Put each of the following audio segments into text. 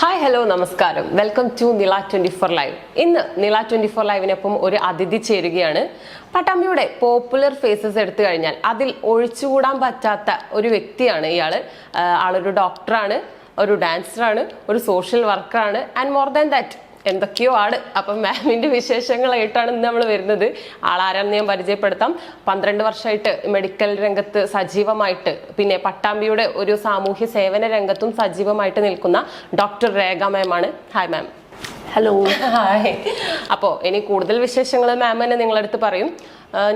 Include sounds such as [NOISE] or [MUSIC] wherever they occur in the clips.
Hi hello നമസ്കാരം. Welcome to Nila twenty four live ഇന്ന് Nila twenty four ലൈവിനൊപ്പം ഒരു അതിഥി ചേരുകയാണ്. പട്ടാമ്പിയുടെ പോപ്പുലർ ഫേസസ് എടുത്തു കഴിഞ്ഞാൽ അതിൽ ഒഴിച്ചുകൂടാൻ പറ്റാത്ത ഒരു വ്യക്തിയാണ് ഇയാൾ ആളൊരു ഡോക്ടറാണ് ഒരു ഡാൻസറാണ് ഒരു സോഷ്യൽ വർക്കറാണ് ആൻഡ് മോർ ദാൻ ദാറ്റ് എന്തൊക്കെയോ ആണ്. അപ്പം മാമിന്റെ വിശേഷങ്ങളായിട്ടാണ് ഇന്ന് നമ്മൾ വരുന്നത്. ആളാരാന്ന് ഞാൻ പരിചയപ്പെടുത്താം. പന്ത്രണ്ട് വർഷമായിട്ട് മെഡിക്കൽ രംഗത്ത് സജീവമായിട്ട് പിന്നെ പട്ടാമ്പിയുടെ ഒരു സാമൂഹ്യ സേവന രംഗത്തും സജീവമായിട്ട് നിൽക്കുന്ന ഡോക്ടർ രേഖ മാമാണ് ഹായ് മാം ഹലോ ഹായ് അപ്പോൾ ഇനി കൂടുതൽ വിശേഷങ്ങൾ മാം തന്നെ നിങ്ങളടുത്ത് പറയും.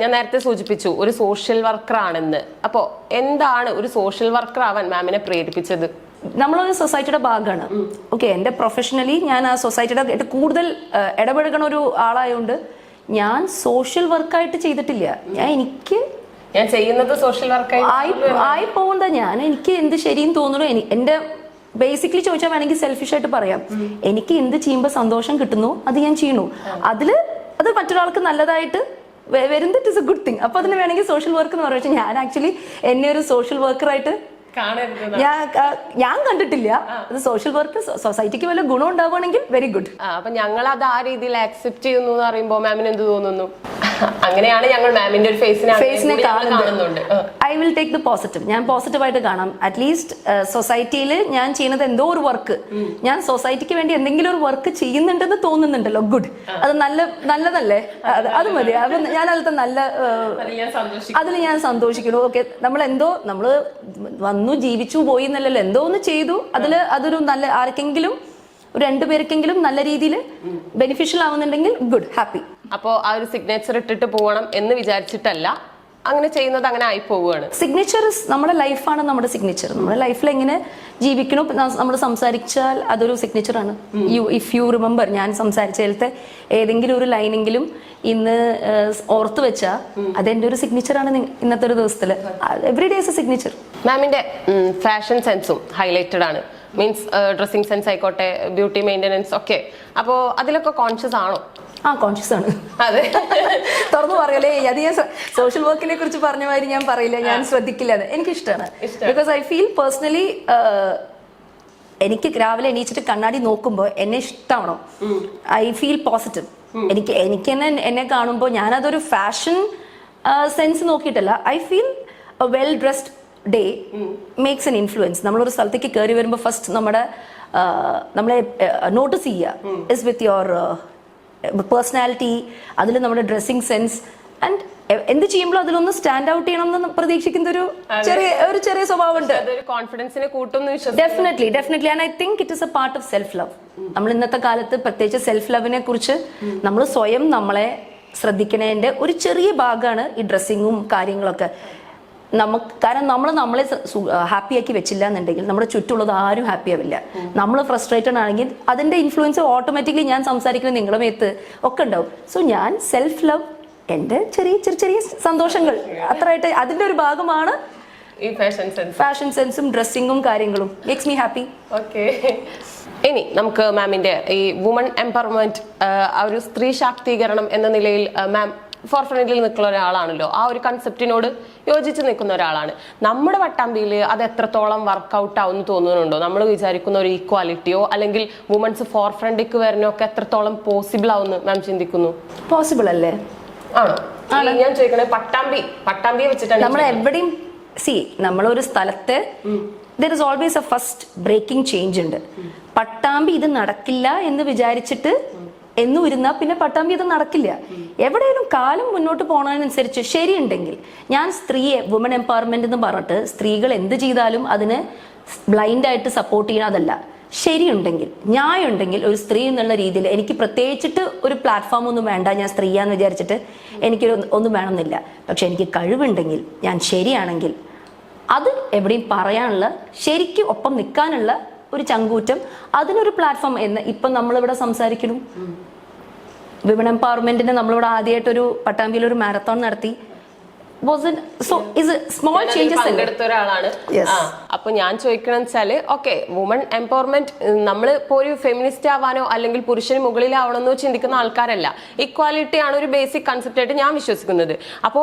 ഞാൻ നേരത്തെ സൂചിപ്പിച്ചു ഒരു സോഷ്യൽ വർക്കർ ആണെന്ന്. അപ്പോൾ എന്താണ് ഒരു സോഷ്യൽ വർക്കർ ആവാൻ മാമിനെ പ്രേരിപ്പിച്ചത്? നമ്മളൊരു സൊസൈറ്റിയുടെ ഭാഗമാണ്. ഓക്കെ എന്റെ പ്രൊഫഷണലി ഞാൻ ആ സൊസൈറ്റിയുടെ കൂടുതൽ ഇടപഴകണ ഒരു ആളായതുകൊണ്ട് ഞാൻ സോഷ്യൽ വർക്കായിട്ട് ചെയ്തിട്ടില്ല. ഞാൻ എനിക്ക് ഞാൻ ചെയ്യുന്നത് സോഷ്യൽ വർക്കായി ആയി ആയി പോകുന്ന ഞാൻ എനിക്ക് എന്ത് ശരിയെന്ന് തോന്നുന്നു എന്റെ എന്റെ ബേസിക്കലി ചോദിച്ചാൽ വേണമെങ്കിൽ സെൽഫിഷ് ആയിട്ട് പറയാം. എനിക്ക് എന്ത് ചെയ്യുമ്പോൾ സന്തോഷം കിട്ടുന്നു അത് ഞാൻ ചെയ്യണു അതിൽ അത് മറ്റൊരാൾക്ക് നല്ലതായിട്ട് വരുന്നത് it is a good thing അപ്പൊ അതിന് വേണമെങ്കിൽ സോഷ്യൽ വർക്ക് എന്ന് പറയുന്നത് ഞാൻ ആക്ച്വലി എന്നെ ഒരു സോഷ്യൽ വർക്കറായിട്ട് ഞാൻ ഞാൻ കണ്ടിട്ടില്ല. അത് സോഷ്യൽ വർക്ക് സൊസൈറ്റിക്ക് വല്ല ഗുണം ഉണ്ടാവുകയാണെങ്കിൽ വെരി ഗുഡ് അപ്പൊ ഞങ്ങൾ അത് ആ രീതിയിൽ ആക്സെപ്റ്റ് ചെയ്യുന്നു എന്ന് പറയുമ്പോൾ മാമിന് എന്ത് തോന്നുന്നു? അങ്ങനെയാണ് ഞങ്ങൾ മാമിന്റെ ഒരു ഫേസിനെ ഫേസിനെ കാണുന്നുണ്ട്. I will take the positive ഞാൻ പോസിറ്റീവായിട്ട് കാണാം. അറ്റ്ലീസ്റ്റ് സൊസൈറ്റിയിൽ ഞാൻ ചെയ്യുന്നത് എന്തോ ഒരു വർക്ക് ഞാൻ സൊസൈറ്റിക്ക് വേണ്ടി എന്തെങ്കിലും ഒരു വർക്ക് ചെയ്യുന്നുണ്ടെന്ന് തോന്നുന്നുണ്ടല്ലോ. ഗുഡ് അത് നല്ല നല്ലതല്ലേ? അത് മതി. അപ്പൊ ഞാൻ അതിലത്തെ നല്ല അതിൽ ഞാൻ സന്തോഷിക്കുന്നു. ഓക്കെ നമ്മൾ എന്തോ നമ്മൾ വന്നു ജീവിച്ചു പോയി എന്നല്ലല്ലോ. എന്തോ ഒന്ന് ചെയ്തു. അതിൽ അതൊരു നല്ല ആർക്കെങ്കിലും ഒരു രണ്ടുപേർക്കെങ്കിലും നല്ല രീതിയിൽ ബെനിഫിഷ്യൽ ആവുന്നുണ്ടെങ്കിൽ ഗുഡ് ഹാപ്പി അപ്പോ ആ ഒരു സിഗ്നേച്ചർ ഇട്ടിട്ട് പോകണം എന്ന് വിചാരിച്ചിട്ടല്ല. അങ്ങനെ ചെയ്യുന്നത് അങ്ങനെ ആയി പോവുകയാണ്. സിഗ്നേച്ചർ നമ്മുടെ ലൈഫാണ് നമ്മുടെ സിഗ്നേച്ചർ നമ്മുടെ ലൈഫിൽ എങ്ങനെ ജീവിക്കണോ നമ്മൾ സംസാരിച്ചാൽ അതൊരു സിഗ്നേച്ചർ ആണ്. യു ഇഫ് യു റിമെമ്പർ ഞാൻ സംസാരിച്ചതിലത്തെ ഏതെങ്കിലും ഒരു ലൈനെങ്കിലും ഇന്ന് ഓർത്തു വെച്ചാൽ അതെന്റെ ഒരു സിഗ്നേച്ചർ ആണ് ഇന്നത്തെ ഒരു ദിവസത്തിൽ. Every day is a signature മാമിന്റെ ഫാഷൻ സെൻസും ഹൈലൈറ്റഡ് ആണ്. മീൻസ് ഡ്രസ്സിംഗ് സെൻസ് ആയിക്കോട്ടെ ബ്യൂട്ടി മെയിന്റെനൻസ് ഒക്കെ. അപ്പോൾ അതിലൊക്കെ കോൺഷ്യസ് ആണോ? ആ കോൺഷ്യസ് ആണ്. അതെ. തുറന്നു പറയലേ അത് ഞാൻ സോഷ്യൽ വർക്കിനെ കുറിച്ച് പറഞ്ഞ മാതിരി ഞാൻ പറയില്ല ഞാൻ ശ്രദ്ധിക്കില്ല അത് എനിക്കിഷ്ടമാണ്. ബിക്കോസ് ഐ ഫീൽ പേഴ്സണലി എനിക്ക് രാവിലെ എണീച്ചിട്ട് കണ്ണാടി നോക്കുമ്പോൾ എന്നെ ഇഷ്ടമാണോ ഐ ഫീൽ പോസിറ്റീവ് എനിക്ക് എനിക്ക് തന്നെ എന്നെ കാണുമ്പോൾ ഞാനതൊരു ഫാഷൻ സെൻസ് നോക്കിയിട്ടല്ല. I feel well dressed day makes an influence നമ്മളൊരു സ്ഥലത്തേക്ക് കയറി വരുമ്പോൾ ഫസ്റ്റ് നമ്മുടെ നമ്മളെ നോട്ടീസ് ചെയ്യുക ഇസ് വിത്ത് യുവർ പേഴ്സണാലിറ്റി അതിൽ നമ്മുടെ ഡ്രസ്സിങ് സെൻസ് ആൻഡ് എന്ത് ചെയ്യുമ്പോഴും അതിലൊന്ന് സ്റ്റാൻഡ് ഔട്ട് ചെയ്യണം എന്ന് പ്രതീക്ഷിക്കുന്ന ഒരു ചെറിയ ഒരു ചെറിയ സ്വഭാവമുണ്ട്. കോൺഫിഡൻസിനെ കൂട്ടും definitely definitely and I think it is a part of self love നമ്മൾ ഇന്നത്തെ കാലത്ത് പ്രത്യേകിച്ച് സെൽഫ് ലവിനെ കുറിച്ച് നമ്മൾ സ്വയം നമ്മളെ ശ്രദ്ധിക്കണതിന്റെ ഒരു ചെറിയ ഭാഗമാണ് ഈ ഡ്രസ്സിങ്ങും കാര്യങ്ങളൊക്കെ. നമുക്ക് കാരണം നമ്മൾ നമ്മളെ ഹാപ്പി ആക്കി വെച്ചില്ല എന്നുണ്ടെങ്കിൽ നമ്മുടെ ചുറ്റുള്ളത് ആരും ഹാപ്പി ആവില്ല. നമ്മൾ ഫ്രസ്ട്രേറ്റഡ് ആണെങ്കിൽ അതിന്റെ ഇൻഫ്ലുവൻസ് ഓട്ടോമാറ്റിക്കലി ഞാൻ സംസാരിക്കുന്ന നിങ്ങളുടെ മേത്ത് ഒക്കെ ഉണ്ടാവും. സോ ഞാൻ സെൽഫ് ലവ് എന്റെ ചെറിയ ചെറിയ ചെറിയ സന്തോഷങ്ങൾ. അത്രയായിട്ട് അതിന്റെ ഒരു ഭാഗമാണ് ഈ ഫാഷൻ സെൻസ് ഫാഷൻ സെൻസും ഡ്രസ്സിങ്ങും കാര്യങ്ങളും. മേക്സ് മീ ഹാപ്പി ഓക്കെ ഇനി നമുക്ക് മാമിന്റെ ഈ വുമൺ എംപവർമെന്റ് ആ ഒരു സ്ത്രീ ശാക്തീകരണം എന്ന നിലയിൽ മാം ഫോർ ഫ്രണ്ടിൽ നിൽക്കുന്ന ഒരാളാണല്ലോ. ആ ഒരു കൺസെപ്റ്റിനോട് യോജിച്ച് നിൽക്കുന്ന ഒരാളാണ്. നമ്മുടെ വട്ടാമ്പിയിൽ അത് എത്രത്തോളം വർക്കൗട്ട് ആവും എന്ന് തോന്നുന്നുണ്ടോ? നമ്മൾ വിചാരിക്കുന്ന ഒരു ഈക്വാലിറ്റിയോ അല്ലെങ്കിൽ വുമൺസ് ഫോർ ഫ്രണ്ടിക്ക് വരണോ ഒക്കെ എത്രത്തോളം പോസിബിൾ ആവുമെന്ന് മാം ചിന്തിക്കുന്നു? പോസിബിൾ അല്ലേ? ആണോ? ഞാൻ ചോദിക്കണേ പട്ടാമ്പി. പട്ടാമ്പിയെ വെച്ചിട്ടാണ് നമ്മൾ എവിടെയും സി നമ്മളൊരു സ്ഥലത്ത് there is always a first breaking change ഉണ്ട്. പട്ടാമ്പി ഇത് നടക്കില്ല എന്ന് വിചാരിച്ചിട്ട് എന്നും ഇരുന്നാൽ പിന്നെ പട്ടാമ്പി ഇത് നടക്കില്ല. എവിടെയും കാലം മുന്നോട്ട് പോണതിനനുസരിച്ച് ശരിയുണ്ടെങ്കിൽ ഞാൻ സ്ത്രീയെ വുമൺ എംപവർമെന്റ് എന്ന് പറഞ്ഞിട്ട് സ്ത്രീകൾ എന്ത് ചെയ്താലും അതിന് ബ്ലൈൻഡ് ആയിട്ട് സപ്പോർട്ട് ചെയ്യണതല്ല ശരിയുണ്ടെങ്കിൽ ന്യായമുണ്ടെങ്കിൽ ഒരു സ്ത്രീ എന്നുള്ള രീതിയിൽ എനിക്ക് പ്രത്യേകിച്ചിട്ട് ഒരു പ്ലാറ്റ്ഫോം ഒന്നും വേണ്ട ഞാൻ സ്ത്രീയാന്ന് വിചാരിച്ചിട്ട് എനിക്ക് ഒന്നും വേണമെന്നില്ല. പക്ഷെ എനിക്ക് കഴിവുണ്ടെങ്കിൽ ഞാൻ ശരിയാണെങ്കിൽ അത് എവിടെയും പറയാനുള്ള ശരിക്കും ഒപ്പം നിൽക്കാനുള്ള ഒരു ചങ്കൂറ്റം. അതിനൊരു പ്ലാറ്റ്ഫോം എന്ന് ഇപ്പം നമ്മളിവിടെ സംസാരിക്കുന്നു. വിമൺ എംപവർമെന്റിന് നമ്മളിവിടെ ആദ്യമായിട്ടൊരു പട്ടാമ്പിയിൽ ഒരു മാരത്തോൺ നടത്തി. Was so is small changes ഒരാളാണ്. അപ്പൊ ഞാൻ ചോദിക്കണം വെച്ചാൽ ഓക്കെ വുമൺ എംപവർമെന്റ് നമ്മൾ ഇപ്പോൾ ഒരു ഫെമിനിസ്റ്റ് ആവാനോ അല്ലെങ്കിൽ പുരുഷന് മുകളിലാവണമെന്നോ ചിന്തിക്കുന്ന ആൾക്കാരല്ല. ഇക്വാലിറ്റി ആണ് ഒരു ബേസിക് കൺസെപ്റ്റ് ആയിട്ട് ഞാൻ വിശ്വസിക്കുന്നത്. അപ്പോ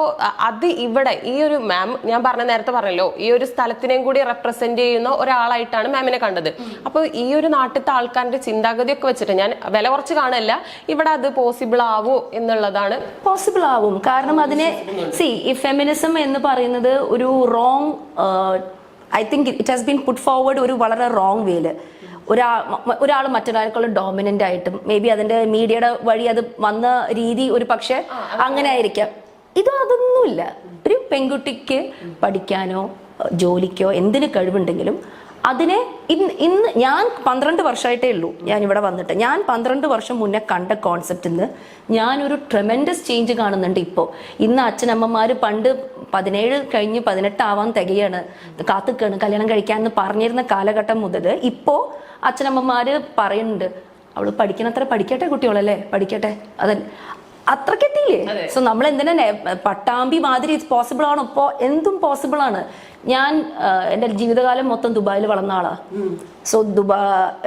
അത് ഇവിടെ ഈ ഒരു മാം ഞാൻ പറഞ്ഞ നേരത്തെ പറഞ്ഞല്ലോ ഈ ഒരു സ്ഥലത്തിനെയും കൂടി റെപ്രസെന്റ് ചെയ്യുന്ന ഒരാളായിട്ടാണ് മാമിനെ കണ്ടത്. അപ്പോൾ ഈ ഒരു നാട്ടിലത്തെ ആൾക്കാരുടെ ചിന്താഗതിയൊക്കെ വെച്ചിട്ട് ഞാൻ വില കുറച്ച് കാണല്ല. ഇവിടെ അത് പോസിബിൾ ആവോ എന്നുള്ളതാണ്. പോസിബിൾ ആവും. കാരണം അതിനെ സി ഫെമിനിസം എന്ന് പറയുന്നത് ഒരു wrong I think it has been put forward ഒരു വളരെ റോങ് വേയിൽ ഒരാ ഒരാൾ മറ്റൊരാൾക്കുള്ള ഡോമിനന്റ് ആയിട്ടും മേ ബി അതിന്റെ മീഡിയയുടെ വഴി അത് വന്ന രീതി ഒരു പക്ഷെ അങ്ങനെ ആയിരിക്കാം. ഇത് അതൊന്നുമില്ല. ഒരു പെൺകുട്ടിക്ക് പഠിക്കാനോ ജോലിക്കോ എന്തിന് കഴിവുണ്ടെങ്കിലും അതിനെ ഇന്ന് ഇന്ന് ഞാൻ പന്ത്രണ്ട് വർഷമായിട്ടേ ഉള്ളൂ ഞാൻ ഇവിടെ വന്നിട്ട്. ഞാൻ പന്ത്രണ്ട് വർഷം മുന്നേ കണ്ട കോൺസെപ്റ്റിൽ നിന്ന് ഞാനൊരു ട്രെമൻഡസ് ചേഞ്ച് കാണുന്നുണ്ട് ഇപ്പോൾ ഇന്ന് അച്ഛനമ്മമാർ പണ്ട് പതിനേഴ് കഴിഞ്ഞ് പതിനെട്ടാവാൻ തികയാണ്. കാത്തുക്കാണ് കല്യാണം കഴിക്കാമെന്ന് പറഞ്ഞിരുന്ന കാലഘട്ടം മുതൽ ഇപ്പോൾ അച്ഛനമ്മമാർ പറയുന്നുണ്ട്. അവൾ പഠിക്കണത്ര പഠിക്കട്ടെ കുട്ടികളല്ലേ? പഠിക്കട്ടെ. അതല്ല. അത്രക്കെത്തിയില്ലേ? സോ നമ്മൾ എന്തിനാ പട്ടാമ്പി മാതിരി പോസിബിൾ ആണോ? ഇപ്പോ എന്തും പോസിബിൾ ആണ്. ഞാൻ എന്റെ എന്റെ ജീവിതകാലം മൊത്തം ദുബായിൽ വളർന്ന ആളാ. സോ ദുബാ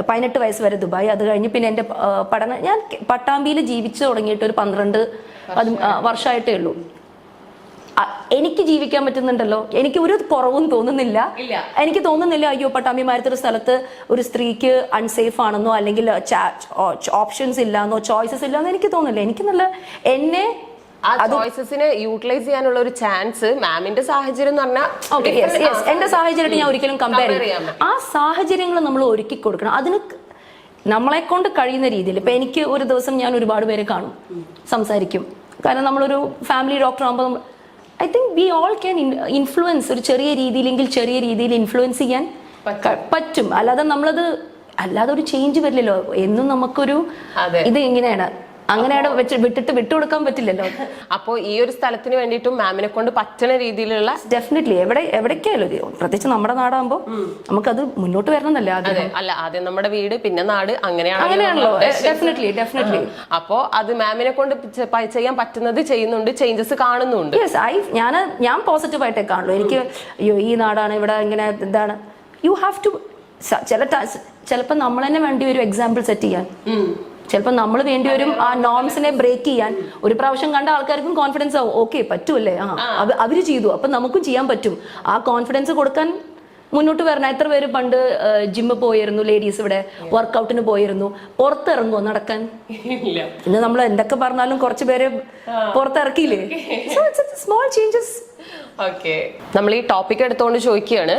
പതിനെട്ട് വയസ്സ് വരെ ദുബായ്. അത് കഴിഞ്ഞ് പിന്നെ എന്റെ പഠനം ഞാൻ പട്ടാമ്പിയിൽ ജീവിച്ചു തുടങ്ങിയിട്ട് ഒരു പന്ത്രണ്ട് വർഷമായിട്ടേ. ഉള്ളൂ. എനിക്ക് ജീവിക്കാൻ പറ്റുന്നുണ്ടല്ലോ. എനിക്ക് ഒരു കുറവും തോന്നുന്നില്ല. എനിക്ക് തോന്നുന്നില്ല അയ്യോ പട്ടാമ്പിമാരത്തെ ഒരു സ്ഥലത്ത് ഒരു സ്ത്രീക്ക് അൺസേഫ് ആണെന്നോ അല്ലെങ്കിൽ ഓപ്ഷൻസ് ഇല്ലാന്നോ ചോയ്സസ് ഇല്ലാന്നോ എനിക്ക് തോന്നുന്നില്ല. എനിക്ക് നല്ല എന്നെ ചോയ്സസിനെ യൂട്ടിലൈസ് ചെയ്യാനുള്ള ഒരു ചാൻസ് മാമിന്റെ സാഹചര്യം എന്ന് പറഞ്ഞാൽ എന്റെ സാഹചര്യമായിട്ട് ഞാൻ ഒരിക്കലും കമ്പയർ ചെയ്യാം ആ സാഹചര്യങ്ങൾ നമ്മൾ ഒരുക്കി കൊടുക്കണം. അതിന് നമ്മളെ കൊണ്ട് കഴിയുന്ന രീതിയിൽ. ഇപ്പൊ എനിക്ക് ഒരു ദിവസം ഞാൻ ഒരുപാട് പേരെ കാണും സംസാരിക്കും. കാരണം നമ്മളൊരു ഫാമിലി ഡോക്ടർ ആകുമ്പോൾ I think we all can influence ഒരു ചെറിയ രീതിയിലെങ്കിൽ ചെറിയ രീതിയിൽ ഇൻഫ്ലുവൻസ് ചെയ്യാൻ പറ്റും. അല്ലാതെ നമ്മളത് അല്ലാതെ ഒരു ചേഞ്ച് വരില്ലല്ലോ. എന്നും നമുക്കൊരു. ഇത് എങ്ങനെയാണ് അങ്ങനെയാണ് വെച്ച് വിട്ടിട്ട് വിട്ടുകൊടുക്കാൻ പറ്റില്ലല്ലോ. അപ്പോ ഈ ഒരു സ്ഥലത്തിന് വേണ്ടിയിട്ടും മാമിനെ കൊണ്ട് പറ്റുന്ന രീതിയിലുള്ള ഡെഫിനറ്റ്ലി എവിടെ എവിടേക്കായാലും ഒരു പ്രത്യേകിച്ച് നമ്മുടെ നാടാകുമ്പോൾ നമുക്കത് മുന്നോട്ട് വരണം എന്നല്ലേ അതെ. അല്ല ആദ്യം നമ്മുടെ വീട് പിന്നെ നാട് അങ്ങനെയാണ് അങ്ങനെയാണല്ലോ. ഡെഫിനറ്റ്ലി ഡെഫിനറ്റ്ലി അപ്പോ അത് മാമിനെ കൊണ്ട് ചെയ്യാൻ പറ്റുന്നത് ചെയ്യുന്നുണ്ട് ചേഞ്ചസ് കാണുന്നുണ്ട്. യെസ് ഐ ഞാൻ ഞാൻ പോസിറ്റീവായിട്ടേ കാണുള്ളൂ. എനിക്ക് അയ്യോ ഈ നാടാണ് ഇവിടെ ഇങ്ങനെ എന്താണ് യു ഹാവ് ടു ചില ചിലപ്പോ നമ്മൾ തന്നെ വേണ്ടി ഒരു എക്സാമ്പിൾ സെറ്റ് ചെയ്യാൻ. ചിലപ്പോൾ നമ്മൾ വേണ്ടി വരും ആ നോംസിനെ ബ്രേക്ക് ചെയ്യാൻ. ഒരു പ്രാവശ്യം കണ്ട ആൾക്കാർക്കും കോൺഫിഡൻസ് ആവും. ഓക്കെ പറ്റൂല്ലേ? ആ അവർ അവർ ചെയ്തു. അപ്പൊ നമുക്കും ചെയ്യാൻ പറ്റും. ആ കോൺഫിഡൻസ് കൊടുക്കാൻ മുന്നോട്ട് വരണം. എത്ര പേര് പണ്ട് ജിമ്മ് പോയിരുന്നു ലേഡീസ് ഇവിടെ വർക്കൗട്ടിന് പോയിരുന്നു. പുറത്തിറങ്ങുമോ നടക്കാൻ? ഇല്ല. ഇന്ന് നമ്മൾ എന്തൊക്കെ പറഞ്ഞാലും കുറച്ച് പേര് പുറത്തിറക്കിയില്ലേ? സ്മോൾ ചേഞ്ചസ് ഓക്കെ നമ്മൾ ഈ ടോപ്പിക് എടുത്തുകൊണ്ട് ചോദിക്കുകയാണ്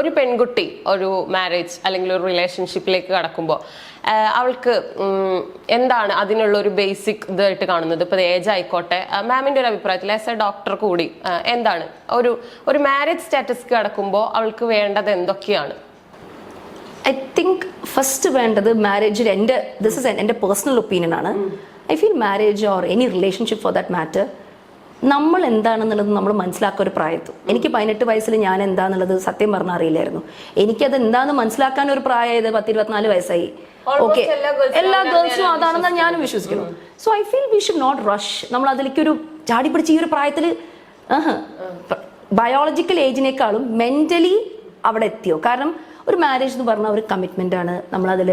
ഒരു പെൺകുട്ടി ഒരു മാരേജ് അല്ലെങ്കിൽ ഒരു റിലേഷൻഷിപ്പിലേക്ക് കടക്കുമ്പോൾ അവൾക്ക് എന്താണ് അതിനുള്ള ഒരു ബേസിക് ഇതായിട്ട് കാണുന്നത്? ഇപ്പൊ ഏജ് ആയിക്കോട്ടെ. മാമിന്റെ ഒരു അഭിപ്രായത്തിൽ ആസ് എ ഡോക്ടർ കൂടി എന്താണ്? ഒരു ഒരു മാരേജ് സ്റ്റാറ്റസ് കിടക്കുമ്പോൾ അവൾക്ക് വേണ്ടത് എന്തൊക്കെയാണ്? ഐ തിങ്ക് ഫസ്റ്റ് വേണ്ടത് മാരേജിൽ എന്റെ ദിസ് ഇസ് എന്റെ പേഴ്സണൽ ഒപ്പീനിയൻ ആണ്. I feel marriage or any relationship for that matter നമ്മൾ എന്താണെന്നുള്ളത് നമ്മൾ മനസ്സിലാക്കുക ഒരു പ്രായത്തു. എനിക്ക് പതിനെട്ട് വയസ്സിൽ ഞാൻ എന്താണെന്നുള്ളത് സത്യം പറഞ്ഞാൽ അറിയില്ലായിരുന്നു. എനിക്കത് എന്താണെന്ന് മനസ്സിലാക്കാൻ ഒരു പ്രായമായത് പത്ത് ഇരുപത്തിനാല് വയസ്സായി ഓക്കെ എല്ലാ ഗേൾസും അതാണെന്ന് ഞാനും വിശ്വസിക്കുന്നു. So I feel we should not rush നമ്മൾ അതിലേക്ക് ഒരു ചാടി പിടിച്ച് ഈ ഒരു പ്രായത്തിൽ ബയോളജിക്കൽ ഏജിനേക്കാളും മെന്റലി അവിടെ എത്തിയോ? കാരണം ഒരു മാരേജ് എന്ന് പറഞ്ഞാൽ ഒരു കമ്മിറ്റ്മെന്റ് ആണ്. നമ്മളതിൽ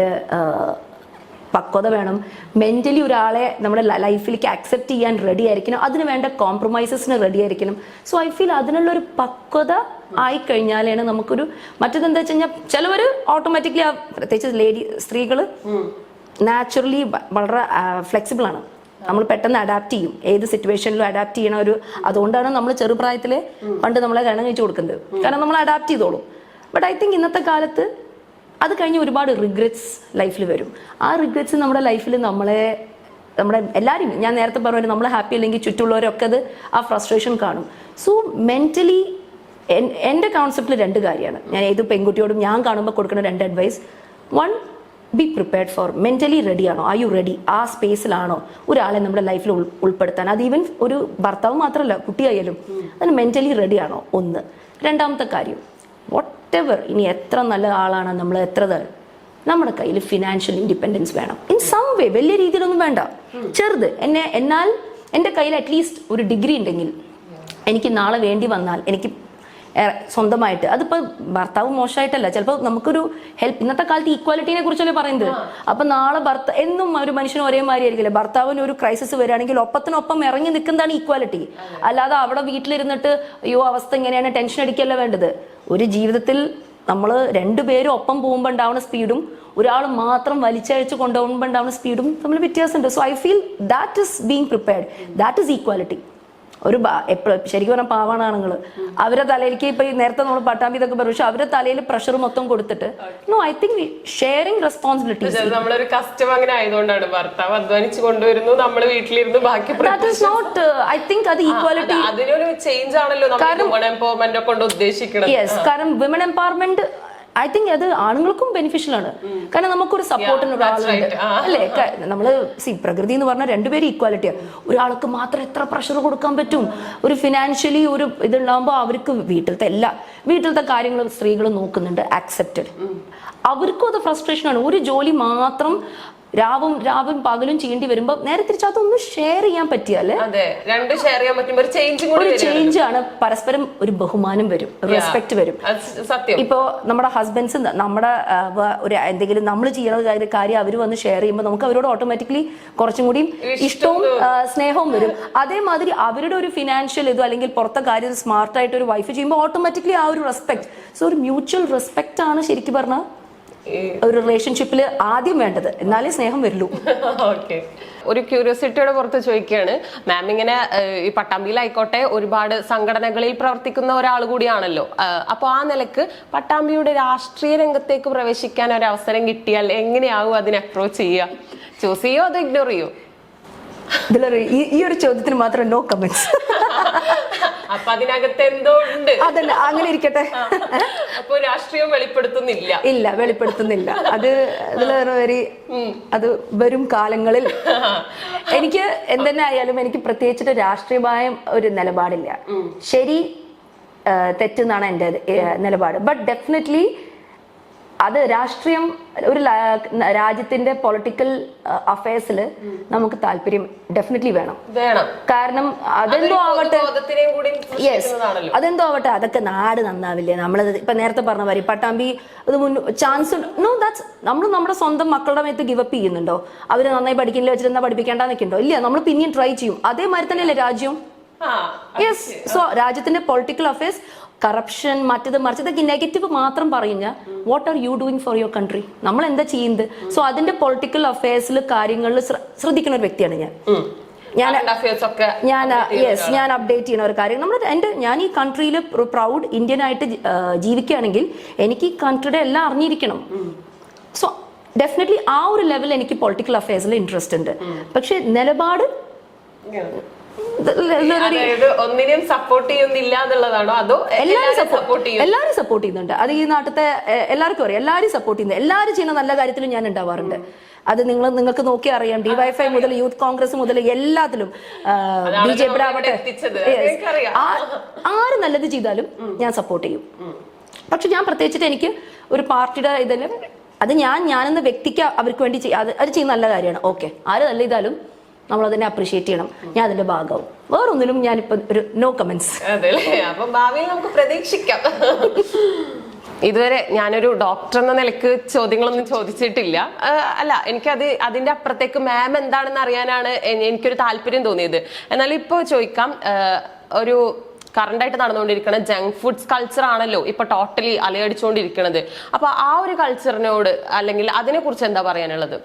പക്വത വേണം. മെന്റലി ഒരാളെ നമ്മുടെ ലൈഫിലേക്ക് അക്സെപ്റ്റ് ചെയ്യാൻ റെഡി ആയിരിക്കണം. അതിന് വേണ്ട കോംപ്രമൈസസിന് റെഡി ആയിരിക്കണം. സോ ഐ ഫീൽ അതിനുള്ള ഒരു പക്വത ആയി കഴിഞ്ഞാലാണ് നമുക്കൊരു മറ്റേത് എന്താ വെച്ച് കഴിഞ്ഞാൽ ചിലവർ ഓട്ടോമാറ്റിക്കലി പ്രത്യേകിച്ച് ലേഡി സ്ത്രീകൾ നാച്ചുറലി വളരെ ഫ്ലെക്സിബിൾ ആണ്. നമ്മൾ പെട്ടെന്ന് അഡാപ്റ്റ് ചെയ്യും. ഏത് സിറ്റുവേഷനിലും അഡാപ്റ്റ് ചെയ്യണ ഒരു അതുകൊണ്ടാണ് നമ്മൾ ചെറുപ്രായത്തിലെ പണ്ട് നമ്മളെ കണം കഴിച്ചു കൊടുക്കുന്നത്. കാരണം നമ്മൾ അഡാപ്റ്റ് ചെയ്തോളും. ബട്ട് ഐ തിങ്ക് ഇന്നത്തെ കാലത്ത് അത് കഴിഞ്ഞ് ഒരുപാട് റിഗ്രറ്റ്സ് ലൈഫിൽ വരും. ആ റിഗ്രറ്റ്സ് നമ്മുടെ ലൈഫിൽ നമ്മളെ നമ്മുടെ എല്ലാവരും ഞാൻ നേരത്തെ പറഞ്ഞു നമ്മൾ ഹാപ്പി അല്ലെങ്കിൽ ചുറ്റുമുള്ളവരൊക്കെ അത് ആ ഫ്രസ്ട്രേഷൻ കാണും. സോ മെന്റലി എന്റെ കോൺസെപ്റ്റിൽ രണ്ട് കാര്യമാണ്. ഞാൻ ഏത് പെൺകുട്ടിയോടും ഞാൻ കാണുമ്പോൾ കൊടുക്കുന്ന രണ്ട് advice one be prepared for mentally ready ആണോ? ആ യു റെഡി ആ സ്പേസിലാണോ ഒരാളെ നമ്മുടെ ലൈഫിൽ ഉൾപ്പെടുത്താൻ? അത് ഈവൻ ഒരു ഭർത്താവ് മാത്രമല്ല കുട്ടിയായാലും അതിന് മെന്റലി റെഡി ആണോ? ഒന്ന്. രണ്ടാമത്തെ കാര്യം വാട്ട് എവർ ഇനി എത്ര നല്ല ആളാണ് നമ്മൾ എത്ര നമ്മുടെ കയ്യിൽ ഫിനാൻഷ്യൽ ഇൻഡിപെൻഡൻസ് വേണം. ഇൻ സം വേ വലിയ രീതിയിലൊന്നും വേണ്ട. ചെറുത്. എന്നെ എന്നാൽ എന്റെ കയ്യിൽ അറ്റ്ലീസ്റ്റ് ഒരു ഡിഗ്രി ഉണ്ടെങ്കിൽ എനിക്ക് നാളെ വേണ്ടി വന്നാൽ എനിക്ക് സ്വന്തമായിട്ട് അതിപ്പോ ഭർത്താവ് മോശമായിട്ടല്ല. ചിലപ്പോൾ നമുക്കൊരു ഹെൽപ്പ് ഇന്നത്തെ കാലത്ത് ഈക്വാലിറ്റിനെ കുറിച്ചല്ലേ പറയുന്നത്. അപ്പൊ നാളെ ഭർത്ത എന്നും ഒരു മനുഷ്യന് ഒരേ മാതിരി ആയിരിക്കില്ല? ഭർത്താവിന് ഒരു ക്രൈസിസ് വരികയാണെങ്കിൽ ഒപ്പത്തിനൊപ്പം ഇറങ്ങി നിൽക്കുന്നതാണ് ഈക്വാലിറ്റി അല്ലാതെ അവിടെ വീട്ടിലിരുന്നിട്ട് അയ്യോ അവസ്ഥ ഇങ്ങനെയാണ് ടെൻഷൻ അടിക്കല്ല വേണ്ടത്? ഒരു ജീവിതത്തിൽ നമ്മൾ രണ്ടുപേരും ഒപ്പം പോകുമ്പോൾ ഉണ്ടാവുന്ന സ്പീഡും ഒരാൾ മാത്രം വലിച്ചയച്ച് കൊണ്ടുപോകുമ്പോൾ ഉണ്ടാവുന്ന സ്പീഡും തമ്മിൽ വ്യത്യാസമുണ്ട്. So I feel that is being prepared that is equality ഒരു എപ്പോഴും ശരിക്കും പറഞ്ഞാൽ പാവാണ് ആണുങ്ങൾ അവരെ തലയിലേക്ക് ഇപ്പൊ ഈ നേരത്തെ നമ്മൾ പട്ടാമ്പി ഇതൊക്കെ പറഞ്ഞു പക്ഷെ അവരുടെ തലയിൽ പ്രഷർ മൊത്തം കൊടുത്തിട്ട് no I think sharing responsibility നമ്മളൊരു കസ്റ്റം അങ്ങനെ ആയതുകൊണ്ടാണ് ഭർത്താവ് അധ്വാനിച്ചു കൊണ്ടുവരുന്നു നമ്മൾ വീട്ടിലിരുന്ന് ബാക്കി that is not I think അത് ഈക്വാലിറ്റി അത് അതിനൊരു ചേഞ്ച് ആണല്ലോ വുമൺ എംപവർമെന്റ് കൊണ്ട് ഉദ്ദേശിക്കുന്നത് യെസ് കാരണം വിമൻ എംപവർമെന്റ് ഐ തിങ്ക് അത് ആണുങ്ങൾക്കും ബെനിഫിഷ്യൽ ആണ്. കാരണം നമുക്കൊരു സപ്പോർട്ടിന് ഒരാളുണ്ട്. അല്ലേ? നമ്മൾ നമ്മൾ സി പ്രകൃതി എന്ന് പറഞ്ഞാൽ രണ്ടുപേരും ഈക്വാലിറ്റിയാണ് ഒരാൾക്ക് മാത്രം എത്ര പ്രഷർ കൊടുക്കാൻ പറ്റും? ഒരു ഫിനാൻഷ്യലി ഒരു ഇതുണ്ടാകുമ്പോൾ അവർക്ക് വീട്ടിലത്തെ എല്ലാ വീട്ടിലത്തെ കാര്യങ്ങൾ സ്ത്രീകൾ നോക്കുന്നുണ്ട് ആക്സെപ്റ്റഡ് അവർക്കും അത് ഫ്രസ്ട്രേഷൻ ആണ്. ഒരു ജോലി മാത്രം രാവും രാവും പകലും ചെയ്യേണ്ടി വരുമ്പോൾ നേരെ തിരിച്ച് അതൊന്ന് ഷെയർ ചെയ്യാൻ പറ്റിയാൽ രണ്ട് ഷെയർ ചെയ്യാൻ പറ്റുമ്പോ ഒരു ചേഞ്ച് ഒരു ചേഞ്ച് ആണ്. പരസ്പരം ഒരു ബഹുമാനം വരും റെസ്പെക്ട് വരും. സത്യം. ഇപ്പോ നമ്മുടെ ഹസ്ബൻഡ്സ് നമ്മുടെ ഒരു എന്തെങ്കിലും നമ്മൾ ചെയ്യുന്ന കാര്യം- അവർ വന്ന് ഷെയർ ചെയ്യുമ്പോൾ നമുക്ക് അവരോട് ഓട്ടോമാറ്റിക്കലി കുറച്ചും കൂടി ഇഷ്ടവും സ്നേഹവും വരും. അതേമാതിരി അവരുടെ ഒരു ഫിനാൻഷ്യൽ ഇതോ അല്ലെങ്കിൽ പുറത്തെ കാര്യം സ്മാർട്ടായിട്ട് ഒരു വൈഫ് ചെയ്യുമ്പോൾ ഓട്ടോമാറ്റിക്കലി ആ ഒരു റെസ്പെക്ട് സോ ഒരു മ്യൂച്വൽ റെസ്പെക്ട് ആണ് ശരിക്കും പറഞ്ഞാൽ ഒരു റിലേഷൻഷിപ്പിൽ ആദ്യം വേണ്ടത്. എന്നാലേ സ്നേഹം വരുള്ളൂ. [LAUGHS] ഓക്കെ ഒരു ക്യൂരിയോസിറ്റിയുടെ പുറത്ത് ചോദിക്കുകയാണ്. മാം ഇങ്ങനെ ഈ പട്ടാമ്പിയിലായിക്കോട്ടെ ഒരുപാട് സംഘടനകളിൽ പ്രവർത്തിക്കുന്ന ഒരാൾ കൂടിയാണല്ലോ. അപ്പോൾ ആ നിലയ്ക്ക് പട്ടാമ്പിയുടെ രാഷ്ട്രീയ രംഗത്തേക്ക് പ്രവേശിക്കാൻ ഒരു അവസരം കിട്ടിയാൽ എങ്ങനെയാവും അതിനെ അപ്രോച്ച് ചെയ്യുക? ചൂസ് ചെയ്യോ അത് ഇഗ്നോർ ചെയ്യോ? ഇതിലൊരു ഈ ഒരു ചോദ്യത്തിന് മാത്രം നോ കമന്റ്സ് [LAUGHS] അപ്പൊ അതിനകത്ത് എന്തോ ഉണ്ട്. അതല്ല അങ്ങനെ ഇരിക്കട്ടെ. അപ്പൊ രാഷ്ട്രീയം വെളിപ്പെടുത്തുന്നില്ല. ഇല്ല വെളിപ്പെടുത്തുന്നില്ല. അത് ഇതിലേറെ അത് വരും കാലങ്ങളിൽ. [LAUGHS] എനിക്ക് എന്തെന്നെ ആയാലും എനിക്ക് പ്രത്യേകിച്ചിട്ട് രാഷ്ട്രീയമായ ഒരു നിലപാടില്ല. ശരി തെറ്റെന്നാണ് എന്റെ നിലപാട്. ബട്ട് ഡെഫിനറ്റ്ലി അത് രാഷ്ട്രീയം ഒരു രാജ്യത്തിന്റെ പൊളിറ്റിക്കൽ അഫയേഴ്സിൽ നമുക്ക് താല്പര്യം ഡെഫിനറ്റ്ലി വേണം. വേണം. കാരണം അതെന്തോ ആവട്ടെ യെസ് അതെന്തോ ആവട്ടെ അതൊക്കെ നാട് നന്നാവില്ലേ? നമ്മളത് ഇപ്പൊ നേരത്തെ പറഞ്ഞ മാതിരി പട്ടാമ്പി അത് മുൻ ചാൻസ് നോ ദാറ്റ്സ് നമ്മൾ നമ്മുടെ സ്വന്തം മക്കളുടെ മേത്ത് ഗിവപ്പ് ചെയ്യുന്നുണ്ടോ? അവർ നന്നായി പഠിക്കില്ല വെച്ചിട്ട് എന്താ പഠിപ്പിക്കേണ്ട നിൽക്കണ്ടോ ഇല്ല നമ്മൾ പിന്നെയും ട്രൈ ചെയ്യും. അതേമാതിരി തന്നെയല്ലേ രാജ്യം? യെസ് സോ രാജ്യത്തിന്റെ പൊളിറ്റിക്കൽ അഫയേഴ്സ് കറപ്ഷൻ മറ്റത് മറിച്ച് ഇതൊക്കെ നെഗറ്റീവ് മാത്രം പറയുന്ന what are you doing for your country നമ്മൾ എന്താ ചെയ്യുന്നത്? സോ അതിന്റെ പൊളിറ്റിക്കൽ അഫയേഴ്സിൽ കാര്യങ്ങളിൽ ശ്ര- ശ്രദ്ധിക്കുന്ന ഒരു വ്യക്തിയാണ് ഞാൻ. ഞാൻ ഞാൻ യെസ് ഞാൻ അപ്ഡേറ്റ് ചെയ്യുന്ന ഒരു കാര്യം. നമ്മൾ എന്റെ ഞാൻ ഈ കൺട്രിയിൽ പ്രൗഡ് ഇന്ത്യൻ ആയിട്ട് ജീവിക്കുകയാണെങ്കിൽ എനിക്ക് ഈ കൺട്രിയുടെ എല്ലാം അറിഞ്ഞിരിക്കണം. സോ ഡെഫിനറ്റ്ലി ആ ഒരു ലെവൽ എനിക്ക് പൊളിറ്റിക്കൽ അഫയേഴ്സിൽ ഇൻട്രസ്റ്റ് ഉണ്ട്. പക്ഷെ നിലപാട് ഒന്നിനെയും സപ്പോർട്ട് ചെയ്യുന്നില്ല എന്നുള്ളതാണോ? അതോ എല്ലാവരും സപ്പോർട്ട് സപ്പോർട്ട് ചെയ്യും എല്ലാവരും സപ്പോർട്ട് ചെയ്യുന്നുണ്ട്. അത് ഈ നാട്ടിലത്തെ എല്ലാവർക്കും അറിയാം. എല്ലാവരും സപ്പോർട്ട് ചെയ്യുന്നത് എല്ലാവരും ചെയ്യുന്ന നല്ല കാര്യത്തിലും ഞാൻ ഉണ്ടാവാറുണ്ട്. അത് നിങ്ങൾ നിങ്ങൾക്ക് നോക്കി അറിയാം. ഡിവൈഫൈ മുതൽ യൂത്ത് കോൺഗ്രസ് മുതൽ എല്ലാത്തിലും ബി ജെ പി ആവട്ടെ ആര് നല്ലത് ചെയ്താലും ഞാൻ സപ്പോർട്ട് ചെയ്യും. പക്ഷെ ഞാൻ പ്രത്യേകിച്ചിട്ട് എനിക്ക് ഒരു പാർട്ടിയുടെ ഇതിൽ അത് ഞാൻ ഞാനെന്ന വ്യക്തിക്ക് അവർക്ക് വേണ്ടി അത് അത് ചെയ്യുന്ന നല്ല കാര്യമാണ്. ഓക്കെ ആര് നല്ല ചെയ്താലും നമ്മൾ അതിനെ അപ്രീഷിയേറ്റ് ചെയ്യണം. ഞാൻ അതിന്റെ ഭാഗമാവും വേറൊന്നിലും ഞാനിപ്പോ ഒരു നോ കമന്റ്സ് അതെ അല്ലേ അപ്പൊ ഭാവിയിൽ നമുക്ക് പ്രതീക്ഷിക്കാം. ഇതുവരെ ഞാനൊരു ഡോക്ടർ എന്ന നിലയ്ക്ക് ചോദ്യങ്ങളൊന്നും ചോദിച്ചിട്ടില്ല. അല്ല എനിക്കത് അതിന്റെ അപ്പുറത്തേക്ക് മാം എന്താണെന്ന് അറിയാനാണ് എനിക്കൊരു താല്പര്യം തോന്നിയത്. എന്നാൽ ഇപ്പോൾ ചോദിക്കാം. ഒരു കറണ്ട് ആയിട്ട് നടന്നുകൊണ്ടിരിക്കുന്ന ജങ്ക് ഫുഡ്സ് കൾച്ചർ ആണല്ലോ ഇപ്പൊ ടോട്ടലി അലയടിച്ചുകൊണ്ടിരിക്കുന്നത് അപ്പൊ ആ ഒരു കൾച്ചറിനോട് അല്ലെങ്കിൽ അതിനെ കുറിച്ച് എന്താ പറയാനുള്ളത്?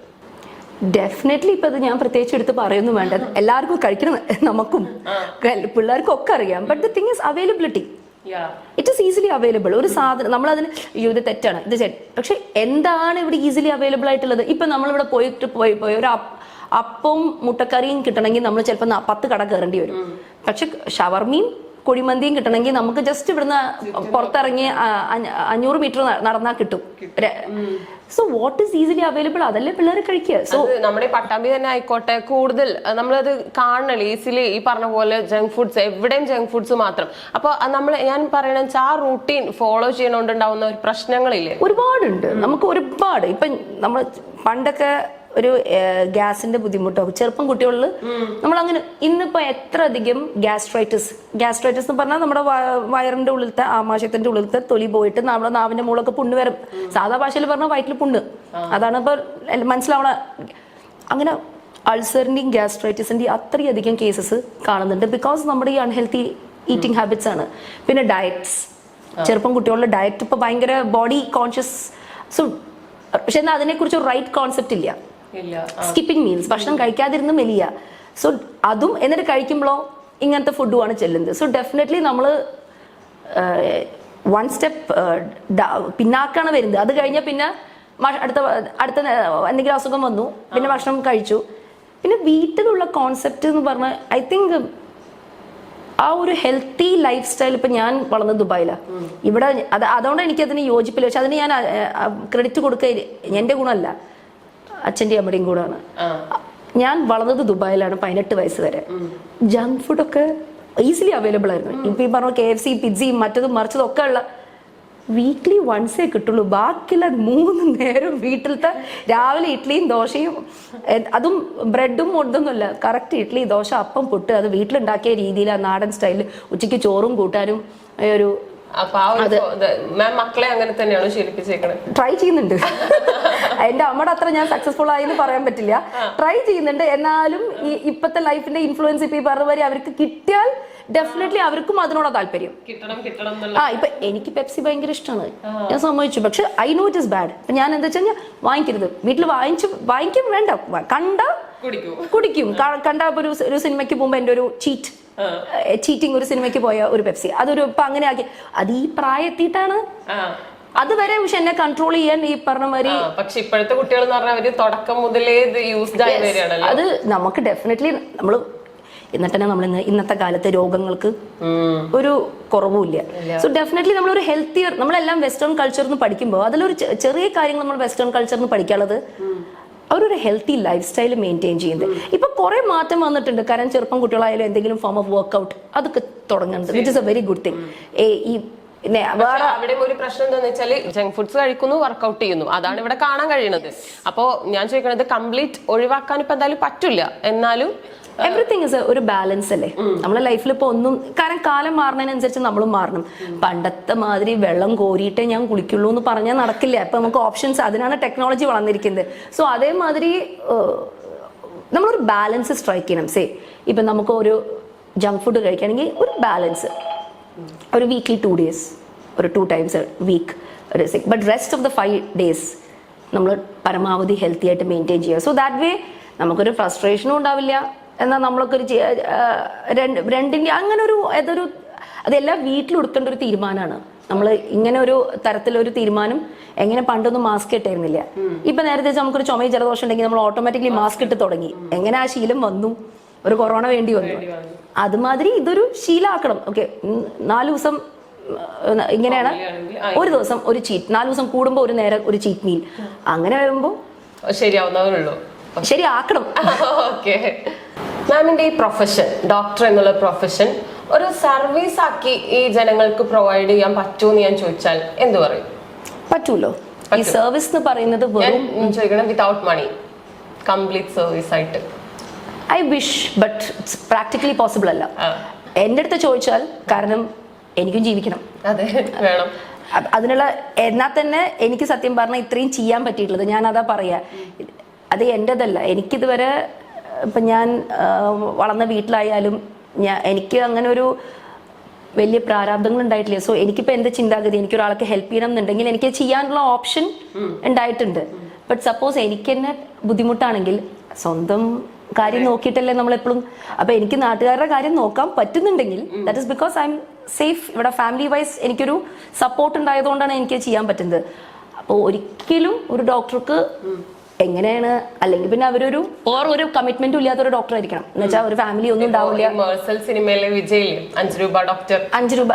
ഡെഫിനറ്റ്ലി ഇപ്പൊ അത് ഞാൻ പ്രത്യേകിച്ച് എടുത്ത് പറയൊന്നും വേണ്ട. എല്ലാവർക്കും കഴിക്കണം നമുക്കും. പിള്ളേർക്കും ഒക്കെ അറിയാം. But the thing is availability it is easily available ഒരു സാധനം നമ്മൾ അതിന് അയ്യോ ഇത് തെറ്റാണ്. ഇത് പക്ഷെ എന്താണ് ഇവിടെ ഈസിലി അവൈലബിൾ ആയിട്ടുള്ളത്? ഇപ്പൊ നമ്മളിവിടെ പോയിട്ട് പോയി പോയി ഒരു അപ്പ്- അപ്പവും മുട്ടക്കറിയും കിട്ടണമെങ്കിൽ നമ്മൾ ചിലപ്പോൾ പത്ത് കട കയറേണ്ടി വരും. പക്ഷെ ഷവർമയും കുഴിമന്തിയും കിട്ടണമെങ്കിൽ നമുക്ക് ജസ്റ്റ് ഇവിടുന്ന് പുറത്തിറങ്ങി അഞ്ഞൂറ് മീറ്റർ നടന്നാൽ കിട്ടും. So what is easily available അതല്ലേ പിള്ളേർ കഴിക്കുക. സോ നമ്മുടെ പട്ടാമ്പി തന്നെ ആയിക്കോട്ടെ കൂടുതൽ നമ്മളത് കാണണല്ലോ ഈസിലി ഈ പറഞ്ഞ പോലെ ജങ്ക് ഫുഡ്സ് എവിടെയും ജങ്ക് ഫുഡ്സ് മാത്രം. അപ്പൊ നമ്മൾ ഞാൻ പറയണ ആ റൂട്ടീൻ ഫോളോ ചെയ്യണോണ്ടുണ്ടാവുന്ന ഒരു പ്രശ്നങ്ങളില്ലേ? ഒരുപാടുണ്ട്. നമുക്ക് ഒരുപാട്. ഇപ്പൊ നമ്മൾ പണ്ടൊക്കെ ഒരു ഗ്യാസിന്റെ ബുദ്ധിമുട്ടോ ചെറുപ്പം കുട്ടികളിൽ നമ്മൾ അങ്ങനെ ഇന്നിപ്പോ എത്ര അധികം ഗ്യാസ്ട്രൈറ്റിസ് ഗ്യാസ്ട്രൈറ്റിസ് എന്ന് പറഞ്ഞാൽ നമ്മുടെ വയറിന്റെ ഉള്ളിലത്തെ ആമാശയത്തിന്റെ ഉള്ളിലത്തെ തൊലി പോയിട്ട് നമ്മുടെ നാവിന്റെ മുകളൊക്കെ പുണ്ണ് വരും. സാധാ ഭാഷയിൽ പറഞ്ഞാൽ വയറ്റിൽ പുണ്ണ്. അതാണ് ഇപ്പൊ മനസ്സിലാവണ. അങ്ങനെ അൾസറിന്റെയും ഗ്യാസ്ട്രൈറ്റിസിന്റെയും അത്രയധികം കേസസ് കാണുന്നുണ്ട്. ബിക്കോസ് നമ്മുടെ ഈ അൺഹെൽത്തി ഈറ്റിംഗ് ഹാബിറ്റ്സ് ആണ്. പിന്നെ ഡയറ്റ്സ് ചെറുപ്പം കുട്ടികളുടെ ഡയറ്റ് ഇപ്പൊ ഭയങ്കര ബോഡി കോൺഷ്യസ് സോ പക്ഷെ എന്നാൽ അതിനെക്കുറിച്ച് റൈറ്റ് കോൺസെപ്റ്റ് ഇല്ല. സ്കിപ്പിംഗ് മീൽസ് ഭക്ഷണം കഴിക്കാതിരുന്ന് മെലിയ. സോ അതും എന്നിട്ട് കഴിക്കുമ്പോഴോ ഇങ്ങനത്തെ ഫുഡുമാണ് ചെല്ലുന്നത്. സോ ഡെഫിനറ്റ്ലി നമ്മൾ വൺ സ്റ്റെപ്പ് പിന്നാക്കാണ് വരുന്നത്. അത് കഴിഞ്ഞാൽ പിന്നെ അടുത്ത അടുത്ത എന്തെങ്കിലും അസുഖം വന്നു. പിന്നെ ഭക്ഷണം കഴിച്ചു. പിന്നെ വീട്ടിലുള്ള കോൺസെപ്റ്റ് എന്ന് പറഞ്ഞാൽ ഐ തിങ്ക് ആ ഒരു ഹെൽത്തി ലൈഫ് സ്റ്റൈൽ ഇപ്പൊ ഞാൻ വളർന്നത് ദുബായിലാണ് ഇവിടെ അത് അതുകൊണ്ട് എനിക്ക് അതിന് യോജിപ്പില്ല. പക്ഷെ അതിന് ഞാൻ ക്രെഡിറ്റ് കൊടുക്കുക എന്റെ ഗുണമല്ല. അച്ഛന്റെയും അമ്മയുടെയും കൂടെയാണ് ഞാൻ വളർന്നത് ദുബായിലാണ് പതിനെട്ട് വയസ്സ് വരെ. ജങ്ക് ഫുഡൊക്കെ ഈസിലി അവൈലബിൾ ആയിരുന്നു. ഇപ്പം ഈ പറഞ്ഞ കെ എഫ് സി പിzzയും മറ്റതും മറിച്ചതും ഒക്കെ ഉള്ള വീക്ക്ലി വൺസേ കിട്ടുള്ളൂ. ബാക്കിയുള്ള മൂന്ന് നേരം വീട്ടിലത്തെ രാവിലെ ഇഡ്ഡലിയും ദോശയും അതും ബ്രെഡും ഒന്നൊന്നുമല്ല കറക്റ്റ് ഇഡ്ഡലി ദോശ അപ്പം പൊട്ട് അത് വീട്ടിലുണ്ടാക്കിയ രീതിയിൽ ആ നാടൻ സ്റ്റൈലിൽ ഉച്ചയ്ക്ക് ചോറും കൂട്ടാനും ഒരു മക്കളെ അങ്ങനെ തന്നെയാണ് ട്രൈ ചെയ്യുന്നുണ്ട്. എന്റെ അമ്മയുടെ അത്ര ഞാൻ സക്സസ്ഫുൾ ആയി എന്ന് പറയാൻ പറ്റില്ല. ട്രൈ ചെയ്യുന്നുണ്ട്. എന്നാലും ഈ ഇപ്പത്തെ ലൈഫിന്റെ ഇൻഫ്ലുവൻസ് ഇപ്പൊ ഈ പറഞ്ഞ വരെ അവർക്ക് കിട്ടിയാൽ ഡെഫിനറ്റ്ലി അവർക്കും അതിനോട് താല്പര്യം. ആ ഇപ്പൊ എനിക്ക് പെപ്സി ഭയങ്കര ഇഷ്ടമാണ് ഞാൻ സമ്മതിച്ചു. പക്ഷെ I know it is bad ഇപ്പൊ ഞാൻ എന്താ വെച്ചാൽ വാങ്ങിക്കരുത്. വീട്ടിൽ വാങ്ങിച്ച് വാങ്ങിക്കും വേണ്ട. കണ്ട കുടിക്കൂ. കുടിക്കും. കണ്ട ഒരു ഒരു സിനിമയ്ക്ക് പോകുമ്പോ എന്റെ ഒരു ചീറ്റ് ചീറ്റിംഗ് ഒരു സിനിമയ്ക്ക് പോയ ഒരു പെപ്സി. അതൊരു ഇപ്പൊ അങ്ങനെ ആക്കി. അത് ഈ പ്രായത്തിട്ടാണ് അതുവരെ പക്ഷെ എന്നെ കൺട്രോൾ ചെയ്യാൻ ഈ പറഞ്ഞ മാതിരി പക്ഷെ ഇപ്പോഴത്തെ കുട്ടികൾ എന്ന് പറഞ്ഞാൽ അവർ തുടക്കം മുതലേ യൂസ്ഡ് ആയി വരികയാണല്ലോ. അത് നമുക്ക് ഡെഫിനറ്റ്ലി നമ്മൾ എന്നിട്ട് തന്നെ നമ്മൾ ഇന്ന് ഇന്നത്തെ കാലത്തെ രോഗങ്ങൾക്ക്. ഒരു കുറവുമില്ല സോ ഡെഫിനറ്റ്ലി നമ്മളൊരു ഹെൽത്തിയർ നമ്മളെല്ലാം വെസ്റ്റേൺ കൾച്ചറിൽ നിന്ന് പഠിക്കുമ്പോൾ അതിലൊരു ചെറിയ കാര്യങ്ങൾ നമ്മൾ വെസ്റ്റേൺ കൾച്ചറിൽ നിന്ന് പഠിക്കാനുള്ളത് അവരൊരു ഹെൽത്തി ലൈഫ് സ്റ്റൈൽ മെയിന്റെയിൻ ചെയ്യുന്നത് ഇപ്പൊ കുറെ മാറ്റം വന്നിട്ടുണ്ട്. കാരണം ചെറുപ്പം കുട്ടികളായാലും എന്തെങ്കിലും ഫോം ഓഫ് വർക്ക്ഔട്ട് അതൊക്കെ തുടങ്ങുന്നുണ്ട് with is a very good thing ഏ ഈ വേറെ അവിടെ ഒരു പ്രശ്നം എന്താണെന്ന് വെച്ചാൽ ജങ്ക് ഫുഡ്സ് കഴിക്കുന്നു വർക്ക്ഔട്ട് ചെയ്യുന്നു. അതാണ് ഇവിടെ കാണാൻ കഴിയുന്നത്. അപ്പോ ഞാൻ ചോദിക്കണത് കംപ്ലീറ്റ് ഒഴിവാക്കാൻ ഇപ്പൊ എന്തായാലും പറ്റില്ല. എന്നാലും എവറിത്തിങ് ഇസ് ഒരു ബാലൻസ് അല്ലേ? നമ്മളെ ലൈഫിൽ ഇപ്പൊ ഒന്നും കാരണം കാലം മാറുന്നതിനനുസരിച്ച് നമ്മളും മാറണം. പണ്ടത്തെ മാതിരി വെള്ളം കോരിയിട്ടേ ഞാൻ കുളിക്കുള്ളൂ എന്ന് പറഞ്ഞാൽ നടക്കില്ല. ഇപ്പൊ നമുക്ക് ഓപ്ഷൻസ് അതിനാണ് ടെക്നോളജി വളർന്നിരിക്കുന്നത്. സോ അതേമാതിരി നമ്മളൊരു ബാലൻസ് സ്ട്രൈക്ക് ചെയ്യണം. സേ ഇപ്പൊ നമുക്ക് ഒരു ജങ്ക് ഫുഡ് കഴിക്കുകയാണെങ്കിൽ ഒരു ബാലൻസ് ഒരു വീക്കിൽ ടു ഡേയ്സ് ഒരു ടു ടൈംസ് വീക്ക് ഒരു but rest of the five days നമ്മൾ പരമാവധി ഹെൽത്തി ആയിട്ട് മെയിന്റെയിൻ ചെയ്യുക. സോ ദാറ്റ് വേ നമുക്കൊരു ഫ്രസ്ട്രേഷനും ഉണ്ടാവില്ല. എന്നാൽ നമ്മളൊക്കെ ഒരു രണ്ട് രണ്ടിന്റെ അങ്ങനെ ഒരു അതൊരു അതെല്ലാം വീട്ടിലെടുക്കേണ്ട ഒരു തീരുമാനമാണ് നമ്മൾ ഇങ്ങനെ ഒരു തരത്തിലൊരു തീരുമാനം എങ്ങനെ പണ്ടൊന്നും മാസ്ക് ഇട്ടായിരുന്നില്ല. ഇപ്പൊ നേരത്തെ നമുക്കൊരു ചുമയും ജലദോഷം ഉണ്ടെങ്കിൽ നമ്മൾ ഓട്ടോമാറ്റിക്കലി മാസ്ക് ഇട്ട് തുടങ്ങി. എങ്ങനെ ആ ശീലം വന്നു? ഒരു കൊറോണ വേണ്ടി വന്നു. അതുമാതിരി ഇതൊരു ശീലാക്കണം. ഓക്കെ നാല് ദിവസം ഇങ്ങനെയാണ്. ഒരു ദിവസം ഒരു ചീറ്റ് നാല് ദിവസം കൂടുമ്പോൾ ഒരു നേരം ഒരു ചീറ്റ് മീൽ. അങ്ങനെ വരുമ്പോൾ ശരിയാവുന്നവരുള്ളൂ. ശരിയാക്കണം. [LAUGHS] ഓക്കെ. മാമിന്റെ ഈ പ്രൊഫഷൻ ഡോക്ടർ എന്നുള്ള പ്രൊഫഷൻ ഒരു സർവീസ് ആക്കി ഈ ജനങ്ങൾക്ക് പ്രൊവൈഡ് ചെയ്യാൻ പറ്റുമോ ഞാൻ ചോദിച്ചാൽ എന്ത് പറയും? പറ്റൂലോ? ഈ സർവീസ് എന്ന് പറയുന്നത് ചോദിക്കണം വിതൗട്ട് മണി കംപ്ലീറ്റ് സർവീസ് ആയിട്ട്. I wish but practically possible അല്ല. എന്റെ അടുത്ത് ചോദിച്ചാൽ കാരണം എനിക്കും ജീവിക്കണം. അതെ വേണം. അതിനുള്ള എന്നാൽ തന്നെ എനിക്ക് സത്യം പറഞ്ഞാൽ ഇത്രയും ചെയ്യാൻ പറ്റിയിട്ടുള്ളത്. ഞാൻ അതാ പറയാ. അത് എന്റെതല്ല. എനിക്കിതുവരെ ഇപ്പം ഞാൻ വളർന്ന വീട്ടിലായാലും ഞാൻ എനിക്ക് അങ്ങനെ ഒരു വലിയ പ്രാരാബ്ദങ്ങൾ ഉണ്ടായിട്ടില്ല സോ എനിക്കിപ്പോൾ എന്റെ ചിന്താഗതി? എനിക്ക് ഒരാൾക്ക് ഹെൽപ്പ് ചെയ്യണം എന്നുണ്ടെങ്കിൽ എനിക്ക് ചെയ്യാനുള്ള ഓപ്ഷൻ ഉണ്ടായിട്ടുണ്ട്. ബട്ട് സപ്പോസ് എനിക്ക് തന്നെ ബുദ്ധിമുട്ടാണെങ്കിൽ സ്വന്തം കാര്യം നോക്കിയിട്ടല്ലേ നമ്മൾ എപ്പോഴും അപ്പൊ എനിക്ക് നാട്ടുകാരുടെ കാര്യം നോക്കാൻ പറ്റുന്നുണ്ടെങ്കിൽ that is because I am safe ഇവിടെ ഫാമിലി വൈസ് എനിക്കൊരു സപ്പോർട്ട് ഉണ്ടായതുകൊണ്ടാണ് എനിക്ക് ചെയ്യാൻ പറ്റുന്നത്. അപ്പോൾ ഒരിക്കലും ഒരു ഡോക്ടർക്ക് എങ്ങനെയാണ്? അല്ലെങ്കിൽ പിന്നെ അവരൊരു ഓർ ഒരു കമ്മിറ്റ്മെന്റും ഇല്ലാത്ത ഒരു ഡോക്ടർ ആയിരിക്കണം. എന്ന് വെച്ചാൽ ഒരു ഫാമിലി ഒന്നും ഉണ്ടാവില്ല. മേഴ്സൽ സിനിമയിലെ അഞ്ച് രൂപ ഡോക്ടർ അഞ്ച് രൂപ.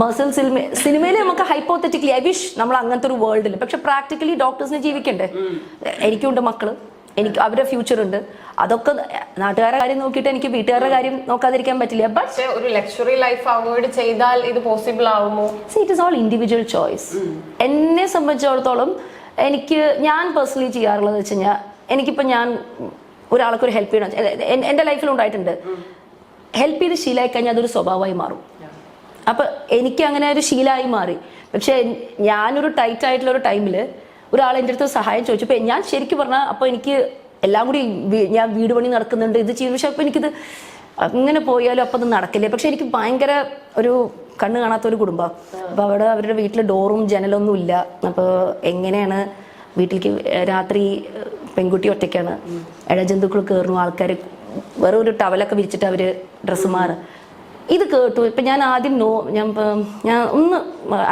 മേഴ്സൽ സിനിമ സിനിമയിൽ നമുക്ക് ഹൈപ്പോത്തറ്റിക്കലി ഐ വിഷ് നമ്മൾ അങ്ങനത്തെ ഒരു വേൾഡിൽ പക്ഷെ പ്രാക്ടിക്കലി ഡോക്ടേഴ്സിനെ ജീവിക്കണ്ടേ? എനിക്കുണ്ട് മക്കൾ. എനിക്ക് അവരുടെ ഫ്യൂച്ചർ ഉണ്ട്. അതൊക്കെ നാട്ടുകാരുടെ കാര്യം നോക്കിയിട്ട് എനിക്ക് വീട്ടുകാരുടെ കാര്യം നോക്കാതിരിക്കാൻ പറ്റില്ല. പക്ഷേ ഒരു ലക്ഷറി ലൈഫ് അവോയ്ഡ് ചെയ്താൽ ഇത് പോസിബിൾ ആവുമോ? It is all individual choice എന്നെ സംബന്ധിച്ചിടത്തോളം എനിക്ക് ഞാൻ പേഴ്സണലി ചെയ്യാറുള്ളത് വെച്ച് കഴിഞ്ഞാൽ എനിക്കിപ്പോൾ ഞാൻ ഒരാൾക്ക് ഒരു ഹെൽപ്പ് ചെയ്യണം എന്റെ ലൈഫിൽ ഉണ്ടായിട്ടുണ്ട്. ഹെൽപ്പ് ചെയ്ത് ശീലമായി കഴിഞ്ഞാൽ അതൊരു സ്വഭാവമായി മാറും. അപ്പോൾ എനിക്ക് അങ്ങനെ ഒരു ശീലമായി മാറി. പക്ഷെ ഞാനൊരു ടൈറ്റ് ആയിട്ടുള്ള ഒരു ടൈമിൽ ഒരാൾ എന്റെ അടുത്ത് സഹായം ചോദിച്ചു ചോദിച്ചപ്പോൾ ഞാൻ ശരിക്കും പറഞ്ഞാൽ അപ്പോൾ എനിക്ക് എല്ലാം കൂടി ഞാൻ വീട് പണി നടക്കുന്നുണ്ട് ഇത് ചെയ്യുന്നു പക്ഷെ അപ്പോൾ എനിക്കിത് അങ്ങനെ പോയാലും അപ്പം അത് നടക്കില്ല. പക്ഷേ എനിക്ക് ഭയങ്കര ഒരു കണ്ണ് കാണാത്ത ഒരു കുടുംബം. അപ്പോൾ അവിടെ അവരുടെ വീട്ടിൽ ഡോറും ജനലൊന്നും ഇല്ല. അപ്പോൾ എങ്ങനെയാണ് വീട്ടിലേക്ക് രാത്രി പെൺകുട്ടി ഒറ്റയ്ക്കാണ്? ഇഴജന്തുക്കൾ കയറുന്നു ആൾക്കാർ വേറെ ഒരു ടവലൊക്കെ വിരിച്ചിട്ട് അവർ ഡ്രസ്സ് മാറും. ഇത് കേട്ടു. ഇപ്പം ഞാൻ ആദ്യം നോ ഞാൻ ഞാൻ ഒന്ന്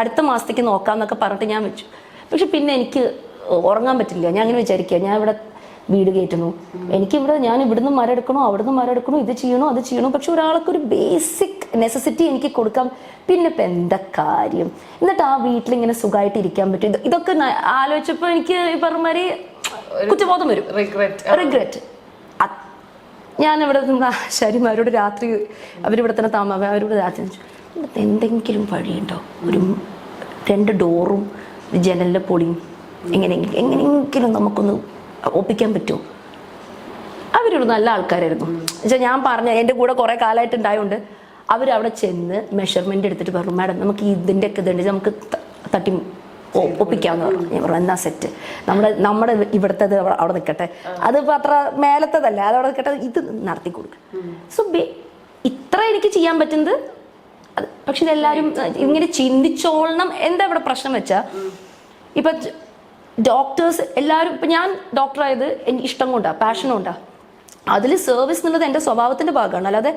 അടുത്ത മാസത്തേക്ക് നോക്കാമെന്നൊക്കെ പറഞ്ഞിട്ട് ഞാൻ വെച്ചു. പക്ഷെ പിന്നെ എനിക്ക് ഉറങ്ങാൻ പറ്റില്ല. ഞാൻ അങ്ങനെ വിചാരിക്കുക ഞാൻ ഇവിടെ വീട് കയറ്റുന്നു. എനിക്കിവിടെ ഞാൻ ഇവിടുന്ന് മരം എടുക്കണോ അവിടുന്ന് മരം എടുക്കണോ ഇത് ചെയ്യണോ അത് ചെയ്യണോ? പക്ഷെ ഒരാൾക്ക് ഒരു ബേസിക് നെസസിറ്റി എനിക്ക് കൊടുക്കാം. പിന്നെ ഇപ്പം എന്താ കാര്യം? എന്നിട്ട് ആ വീട്ടിൽ ഇങ്ങനെ സുഖമായിട്ട് ഇരിക്കാൻ പറ്റും. ഇതൊക്കെ ആലോചിച്ചപ്പോൾ എനിക്ക് ഈ പറഞ്ഞ മാതിരി കുറ്റബോധം വരും. റിഗ്രറ്റ് റിഗ്രറ്റ് ഞാൻ ഇവിടെ നിന്ന് ശരിമാരോട് രാത്രി അവരിവിടെ തന്നെ താമസ അവരോട് രാത്രി ചോദിച്ചു, "ഇവിടുത്തെ എന്തെങ്കിലും വഴിയുണ്ടോ? ഒരു രണ്ട് ഡോറും ജനലിന്റെ പൊളിയും എങ്ങനെ എങ്ങനെയെങ്കിലും നമുക്കൊന്ന് ഒപ്പിക്കാൻ പറ്റുമോ? അവരൊരു നല്ല ആൾക്കാരായിരുന്നു. എന്നുവെച്ചാൽ ഞാൻ പറഞ്ഞ എന്റെ കൂടെ കുറേ കാലമായിട്ട് ഉണ്ടായതുകൊണ്ട് അവരവിടെ ചെന്ന് മെഷർമെന്റ് എടുത്തിട്ട് പറഞ്ഞു മാഡം നമുക്ക് ഇതിന്റെ ഒക്കെ ഇതുണ്ട് നമുക്ക് തട്ടി ഒപ്പിക്കാന്ന് പറഞ്ഞു. ഞാൻ പറഞ്ഞു എന്നാ സെറ്റ് നമ്മുടെ നമ്മുടെ ഇവിടുത്തെ അവിടെ നിൽക്കട്ടെ അത് ഇപ്പൊ അത്ര മേലത്തതല്ല അത് അവിടെ നിൽക്കട്ടെ ഇത് നടത്തി കൊടുക്കുക സോ ഇത്ര എനിക്ക് ചെയ്യാൻ പറ്റുന്നത്? പക്ഷെ ഇതെല്ലാവരും ഇങ്ങനെ ചിന്തിച്ചോളണം. എന്താ ഇവിടെ പ്രശ്നം വെച്ചാൽ ഇപ്പൊ ഡോക്ടേഴ്സ് എല്ലാവരും ഇപ്പം ഞാൻ ഡോക്ടറായത് എനിക്ക് ഇഷ്ടം കൊണ്ടാണ് പാഷൻ കൊണ്ടാ. അതിൽ സർവീസ് എന്നുള്ളത് എന്റെ സ്വഭാവത്തിന്റെ ഭാഗമാണ്. അല്ലാതെ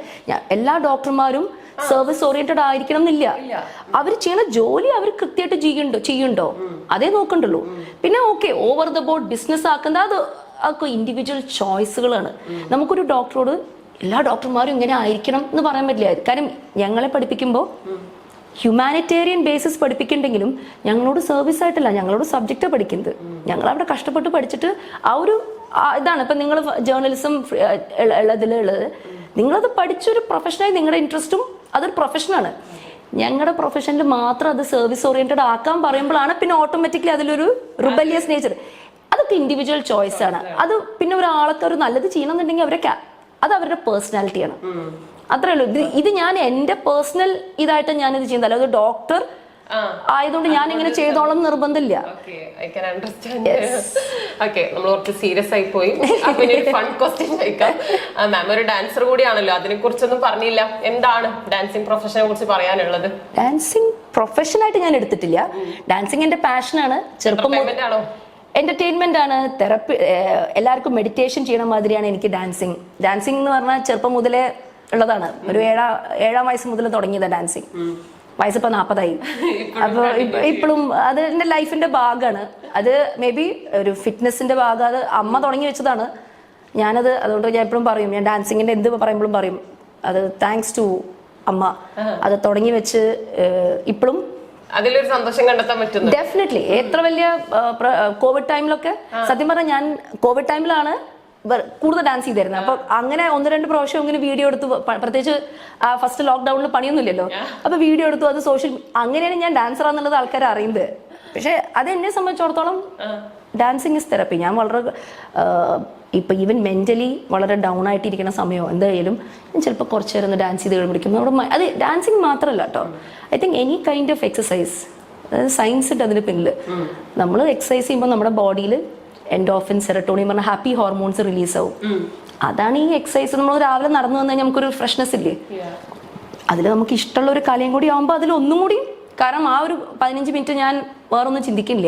എല്ലാ ഡോക്ടർമാരും സർവീസ് ഓറിയന്റഡ് ആയിരിക്കണം എന്നില്ല. അവർ ചെയ്യുന്ന ജോലി അവർ കൃത്യമായിട്ട് ചെയ്യുന്നുണ്ടോ ചെയ്യണ്ടോ? അതേ നോക്കണ്ടല്ലോ പിന്നെ okay over the board business ആക്കുന്ന അത് ഒക്കെ ഇൻഡിവിജ്വൽ ചോയ്സുകളാണ് നമുക്കൊരു ഡോക്ടറോട് എല്ലാ ഡോക്ടർമാരും ഇങ്ങനെ ആയിരിക്കണം എന്ന് പറയാൻ പറ്റില്ല. കാര്യം ഞങ്ങളെ പഠിപ്പിക്കുമ്പോൾ ഹ്യൂമാനിറ്റേറിയൻ ബേസിസ് പഠിപ്പിക്കുന്നുണ്ടെങ്കിലും ഞങ്ങളോട് സർവീസ് ആയിട്ടല്ല ഞങ്ങളോട് സബ്ജക്റ്റാണ് പഠിക്കുന്നത്. ഞങ്ങൾ അവിടെ കഷ്ടപ്പെട്ട് പഠിച്ചിട്ട് ആ ഒരു ഇതാണ് ഇപ്പം നിങ്ങൾ ജേർണലിസം ഉള്ളതിലുള്ളത് നിങ്ങളത് പഠിച്ചൊരു പ്രൊഫഷനായി നിങ്ങളുടെ ഇൻട്രസ്റ്റും അതൊരു പ്രൊഫഷനാണ് ഞങ്ങളുടെ പ്രൊഫഷനിൽ മാത്രം അത് സർവീസ് ഓറിയന്റഡ് ആക്കാൻ പറയുമ്പോഴാണ് പിന്നെ ഓട്ടോമാറ്റിക്കലി അതിലൊരു റിബല്യസ് നേച്ചർ അതൊക്കെ ഇൻഡിവിജ്വൽ ചോയ്സ് ആണ്. അത്. പിന്നെ ഒരാൾക്ക് ഒരു നല്ലത് ചെയ്യണമെന്നുണ്ടെങ്കിൽ അവരെ ca- അത് അവരുടെ പേഴ്സണാലിറ്റിയാണ് അത്രേ ഉള്ളൂ. ഇത് ഇത് ഞാൻ എന്റെ പേഴ്സണൽ ഇതായിട്ട് ഞാൻ ഇത് ചെയ്യുന്നത് അല്ലെങ്കിൽ ഡോക്ടർ ആയതുകൊണ്ട് ഞാൻ ഇങ്ങനെ ചെയ്തോളം നിർബന്ധമില്ല. നമ്മൾ കുറച്ച് സീരിയസ് ആയി പോയി. ഫൺ ക്വസ്റ്റ്യൻ ചോദിക്കാം. മാം ഒരു ഡാൻസർ കൂടിയാണല്ലോ. അതിനെ കുറിച്ചൊന്നും പറഞ്ഞില്ല. എന്താണ് ഡാൻസിങ് പ്രൊഫഷനെ കുറിച്ച് പറയാനുള്ളത്? ഡാൻസിങ് പ്രൊഫഷനായിട്ട് ഞാൻ എടുത്തിട്ടില്ല. ഡാൻസിങ് എന്റെ പാഷനാണ് ചെറുപ്പം ആണോ? എന്റർടൈൻമെന്റ് ആണ്. തെറപ്പി എല്ലാവർക്കും മെഡിറ്റേഷൻ ചെയ്യണ മാതിരിയാണ് എനിക്ക് ഡാൻസിങ് ഡാൻസിങ് എന്ന് പറഞ്ഞാൽ ചെറുപ്പം മുതലേ ഉള്ളതാണ്. ഒരു ഏഴാം ഏഴാം വയസ്സ് മുതൽ തുടങ്ങിയതാണ് ഡാൻസിങ് വയസ്സിപ്പോ നാൽപ്പതായി അപ്പോൾ ഇപ്പോഴും അത് എന്റെ ലൈഫിന്റെ ഭാഗമാണ് അത് മേ ബി ഒരു ഫിറ്റ്നസിന്റെ ഭാഗം അത് അമ്മ തുടങ്ങി വെച്ചതാണ്. ഞാനത് അതുകൊണ്ട് ഞാൻ എപ്പോഴും പറയും ഞാൻ ഡാൻസിങ്ങിന്റെ എന്ത് പറയുമ്പോഴും പറയും അത് താങ്ക്സ് ടു അമ്മ. അത് തുടങ്ങി വെച്ച് ഇപ്പോഴും അതിലൊരു സന്തോഷം കണ്ടെത്താൻ ഡെഫിനറ്റ്ലി എത്ര വലിയ കോവിഡ് ടൈമിലൊക്കെ സത്യം പറഞ്ഞാൽ ഞാൻ കോവിഡ് ടൈമിലാണ് കൂടുതൽ ഡാൻസ് ചെയ്തിരുന്നത് അപ്പൊ അങ്ങനെ ഒന്ന് രണ്ട് പ്രാവശ്യം ഇങ്ങനെ വീഡിയോ എടുത്ത് പ്രത്യേകിച്ച് ഫസ്റ്റ് ലോക്ക്ഡൌണിൽ പണിയൊന്നുമില്ലല്ലോ. അപ്പൊ വീഡിയോ എടുത്തു അത് സോഷ്യൽ അങ്ങനെയാണ് ഞാൻ ഡാൻസർ ആണെന്നുള്ളത് ആൾക്കാർ അറിയുന്നത്. പക്ഷെ അത് എന്നെ സംബന്ധിച്ചിടത്തോളം ഡാൻസിങ് ഇസ് തെറപ്പി ഞാൻ വളരെ ഇപ്പൊ ഈവൻ മെന്റലി വളരെ ഡൗൺ ആയിട്ടിരിക്കുന്ന സമയമോ എന്തായാലും ഞാൻ ചിലപ്പോൾ കുറച്ച് നേരം ഒന്ന് ഡാൻസ് ചെയ്ത് കഴിയുമ്പോഴേക്കും നമ്മുടെ അത് ഡാൻസിങ് മാത്രമല്ല കേട്ടോ I think any kind of exercise അതായത് സയൻസ് ഉണ്ട് അതിന് പിന്നിൽ നമ്മൾ എക്സസൈസ് ചെയ്യുമ്പോൾ നമ്മുടെ ബോഡിയിൽ എൻഡോഫിൻ സെറട്ടോണിൻ പറഞ്ഞ ഹാപ്പി ഹോർമോൺസ് റിലീസ് ആവും. അതാണ് ഈ എക്സസൈസ് നമ്മൾ രാവിലെ നടന്നു വന്നാൽ നമുക്കൊരു ഫ്രഷ്നെസ് ഇല്ലേ? അതിൽ നമുക്ക് ഇഷ്ടമുള്ള ഒരു കലയും കൂടി ആവുമ്പോൾ അതിൽ ഒന്നും കൂടി കാരണം ആ ഒരു പതിനഞ്ച് മിനിറ്റ് ഞാൻ വേറൊന്നും ചിന്തിക്കില്ല.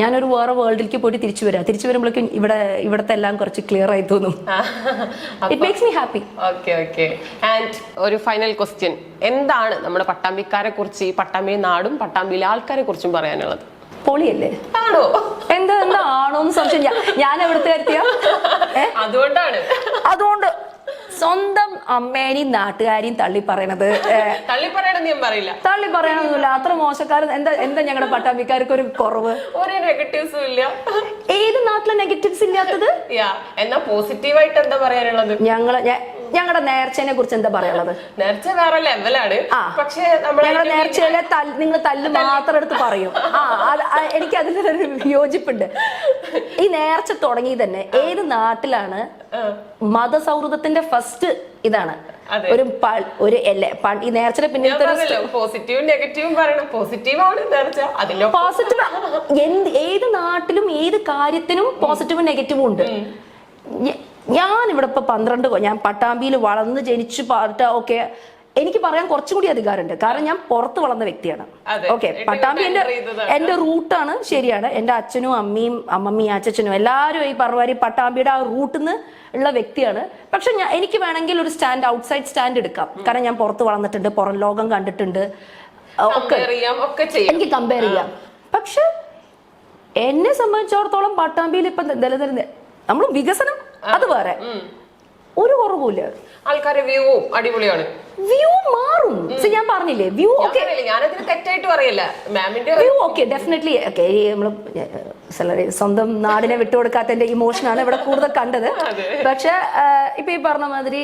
ഞാനൊരു വേറെ വേൾഡിലേക്ക് പോയിട്ട് തിരിച്ചു വരാം. തിരിച്ചു വരുമ്പോഴേക്കും ഇവിടെ ഇവിടത്തെ എല്ലാം കുറച്ച് ക്ലിയർ ആയി തോന്നും. It makes me happy okay okay and ഒരു ഫൈനൽ ക്വസ്റ്റ്യൻ എന്താണ് നമ്മുടെ പട്ടാമ്പിക്കാരെ കുറിച്ച് ഈ പട്ടാമ്പി നാടും പട്ടാമ്പിയിലെ ആൾക്കാരെ കുറിച്ചും പറയാനുള്ളത്? പൊളിയല്ലേ? ആണോ? എന്താ എന്താ ആണോന്ന് സംശയം. ഞാൻ- എവിടുത്തെ കാര്യത്തിയാ അതുകൊണ്ടാണ്. അതുകൊണ്ട് സ്വന്തം അമ്മേനെയും നാട്ടുകാരെയും തള്ളി പറയണത് തള്ളി പറയണമെന്ന് ഞാൻ പറയില്ല. തള്ളി പറയണമെന്നില്ല അത്ര മോശക്കാരൻ എന്താ എന്താ ഞങ്ങളുടെ പട്ടാമ്പിക്കാർക്ക് ഒരു കുറവ്? ഒരു നെഗറ്റീവ്സും ഇല്ല. ഏത് നാട്ടിലെ നെഗറ്റീവ്സ് ഇല്ലാത്തത്? എന്നാ പോസിറ്റീവായിട്ട് എന്താ പറയാനുള്ളത്? ഞങ്ങൾ ഞങ്ങളുടെ നേർച്ചനെ കുറിച്ച് എന്താ പറയാനുള്ളത്? നേർച്ച വേറെ ലെവലാണ്. പക്ഷേ ഞങ്ങളുടെ നേർച്ചയിലെ നിങ്ങൾ തല്ല് മാത്രം എടുത്ത് പറയും. ആ എനിക്ക് അതിലൊരു യോജിപ്പുണ്ട്. ഈ നേർച്ച തുടങ്ങി തന്നെ ഏത് നാട്ടിലാണ് മതസൗഹൃദത്തിന്റെ ഫസ്റ്റ് ഇതാണ്? ഒരു ഒരു ഈ നേർച്ചയുടെ പിന്നിൽ പിന്നിലത്തെ പോസിറ്റീവും നെഗറ്റീവും പറയണം. പോസിറ്റീവ് ആണ് നേർച്ച. അതിന്റെ പോസിറ്റീവ് [LAUGHS] എന്ത് ഏത് നാട്ടിലും ഏത് കാര്യത്തിനും പോസിറ്റീവും നെഗറ്റീവും ഉണ്ട്. ഞാൻ ഇവിടെ ഇപ്പൊ പന്ത്രണ്ട് ഞാൻ പട്ടാമ്പിയിൽ വളർന്ന് ജനിച്ചു പാട്ട ഓക്കെ. എനിക്ക് പറയാൻ കുറച്ചും കൂടി അധികാരമുണ്ട്. കാരണം ഞാൻ പുറത്ത് വളർന്ന വ്യക്തിയാണ്. ഓക്കെ പട്ടാമ്പി എന്റെ എന്റെ റൂട്ടാണ് ശരിയാണ്. എന്റെ അച്ഛനും അമ്മയും അമ്മമ്മയും അച്ഛനും എല്ലാവരും ഈ പറഞ്ഞ പട്ടാമ്പിയുടെ ആ റൂട്ടിൽ നിന്ന് ഉള്ള വ്യക്തിയാണ്. പക്ഷെ ഞാൻ എനിക്ക് വേണമെങ്കിൽ ഒരു സ്റ്റാൻഡ് ഔട്ട്സൈഡ് സ്റ്റാൻഡ് എടുക്കാം. കാരണം ഞാൻ പുറത്ത് വളർന്നിട്ടുണ്ട് പുറം ലോകം കണ്ടിട്ടുണ്ട്. ഒക്കെ. എനിക്ക് കമ്പയർ ചെയ്യാം. പക്ഷെ എന്നെ സംബന്ധിച്ചിടത്തോളം പട്ടാമ്പിയിൽ ഇപ്പൊ നിലനിരുന്ന നമ്മൾ വികസനം അത് വേറെ. ഒരു കുറവുമില്ല. ആൾക്കാരെ വ്യൂവും അടിപൊളിയാണ്. വ്യൂ മാറും. ഞാൻ പറഞ്ഞില്ലേ? വ്യൂ ഓക്കെ ഞാനതിന് തെറ്റായിട്ട് പറയല്ല. മാമിന്റെ വ്യൂ ഓക്കെ ഡെഫിനറ്റ്ലി ഓക്കെ നമ്മൾ സ്വന്തം നാടിനെ വിട്ടുകൊടുക്കാത്തതിന്റെ ഇമോഷനാണ് ഇവിടെ കൂടുതൽ കണ്ടത്. [LAUGHS] പക്ഷെ ഇപ്പൊ ഈ പറഞ്ഞ മാതിരി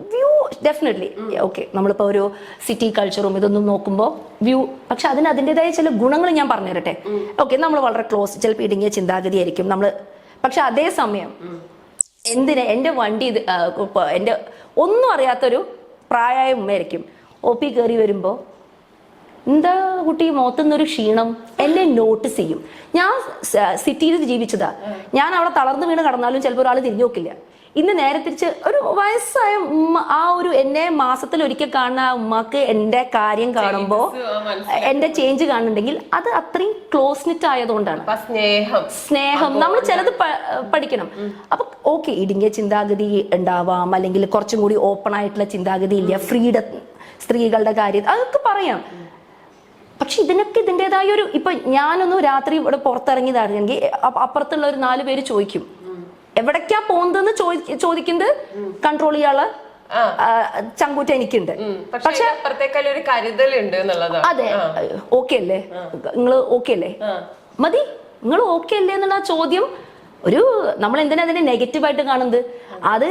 വ്യൂ ഡെഫിനറ്റ്ലി ഓക്കെ നമ്മളിപ്പോ ഒരു സിറ്റി കൾച്ചറും ഇതൊന്നും നോക്കുമ്പോൾ വ്യൂ പക്ഷെ അതിന് അതിന്റെതായ ചില ഗുണങ്ങൾ ഞാൻ പറഞ്ഞു തരട്ടെ ഓക്കെ നമ്മൾ വളരെ ക്ലോസ് ചിലപ്പോൾ ഇടുങ്ങിയ ചിന്താഗതിയായിരിക്കും നമ്മൾ പക്ഷെ അതേ സമയം എന്തിന് എന്റെ വണ്ടി ഇത് എന്റെ ഒന്നും അറിയാത്തൊരു പ്രായമായ ഉമ്മയായിരിക്കും. ഒ പി കയറി വരുമ്പോൾ എന്താ കുട്ടി മുഖത്തുനിന്നൊരു ക്ഷീണം? എന്നെ നോട്ടീസ് ചെയ്യും. ഞാൻ സിറ്റിയിൽ ജീവിച്ചതാ. ഞാൻ അവിടെ തളർന്നു വീണ് കടന്നാലും ചിലപ്പോൾ ഒരാൾ തിരിഞ്ഞു നോക്കില്ല. ഇന്ന് നേരെ തിരിച്ച് ഒരു വയസ്സായ ഉമ്മ ആ ഒരു എന്നെ മാസത്തിൽ ഒരിക്കൽ കാണുന്ന ആ ഉമ്മക്ക് എന്റെ കാര്യം കാണുമ്പോൾ എന്റെ ചേഞ്ച് കാണുന്നുണ്ടെങ്കിൽ അത് അത്രയും ക്ലോസ്നെറ്റ് ആയതുകൊണ്ടാണ്. സ്നേഹം. സ്നേഹം. നമ്മൾ ചിലത് പഠിക്കണം. അപ്പൊ ഓക്കെ ഇടുങ്ങിയ ചിന്താഗതി ഉണ്ടാവാം. അല്ലെങ്കിൽ കുറച്ചും കൂടി ഓപ്പൺ ആയിട്ടുള്ള ചിന്താഗതി ഇല്ല. ഫ്രീഡം സ്ത്രീകളുടെ കാര്യം അതൊക്കെ പറയാം. പക്ഷെ ഇതിനൊക്കെ ഇതിന്റെതായ ഒരു ഇപ്പൊ ഞാനൊന്ന് രാത്രി ഇവിടെ പുറത്തിറങ്ങിയതാണെങ്കിൽ അപ്പ- അപ്പുറത്തുള്ള ഒരു നാല് പേര് ചോദിക്കും. എവിടേക്കാ പോകുന്നതെന്ന് ചോദി- ചോദിക്കുന്നത്? കൺട്രോൾ ചെയ്യാനുള്ള. ആ, ചങ്കൂറ്റ എനിക്കുണ്ട്. പക്ഷെ ഒരു കരുതലുണ്ട് അതെ. ഓക്കെ അല്ലേ? നിങ്ങൾ ഓക്കെ അല്ലേ? മതി. നിങ്ങൾ ഓക്കെ അല്ലേ എന്നുള്ള ചോദ്യം ഒരു നമ്മൾ എന്തിനാ അതിനെ നെഗറ്റീവായിട്ട് കാണുന്നത്? അത്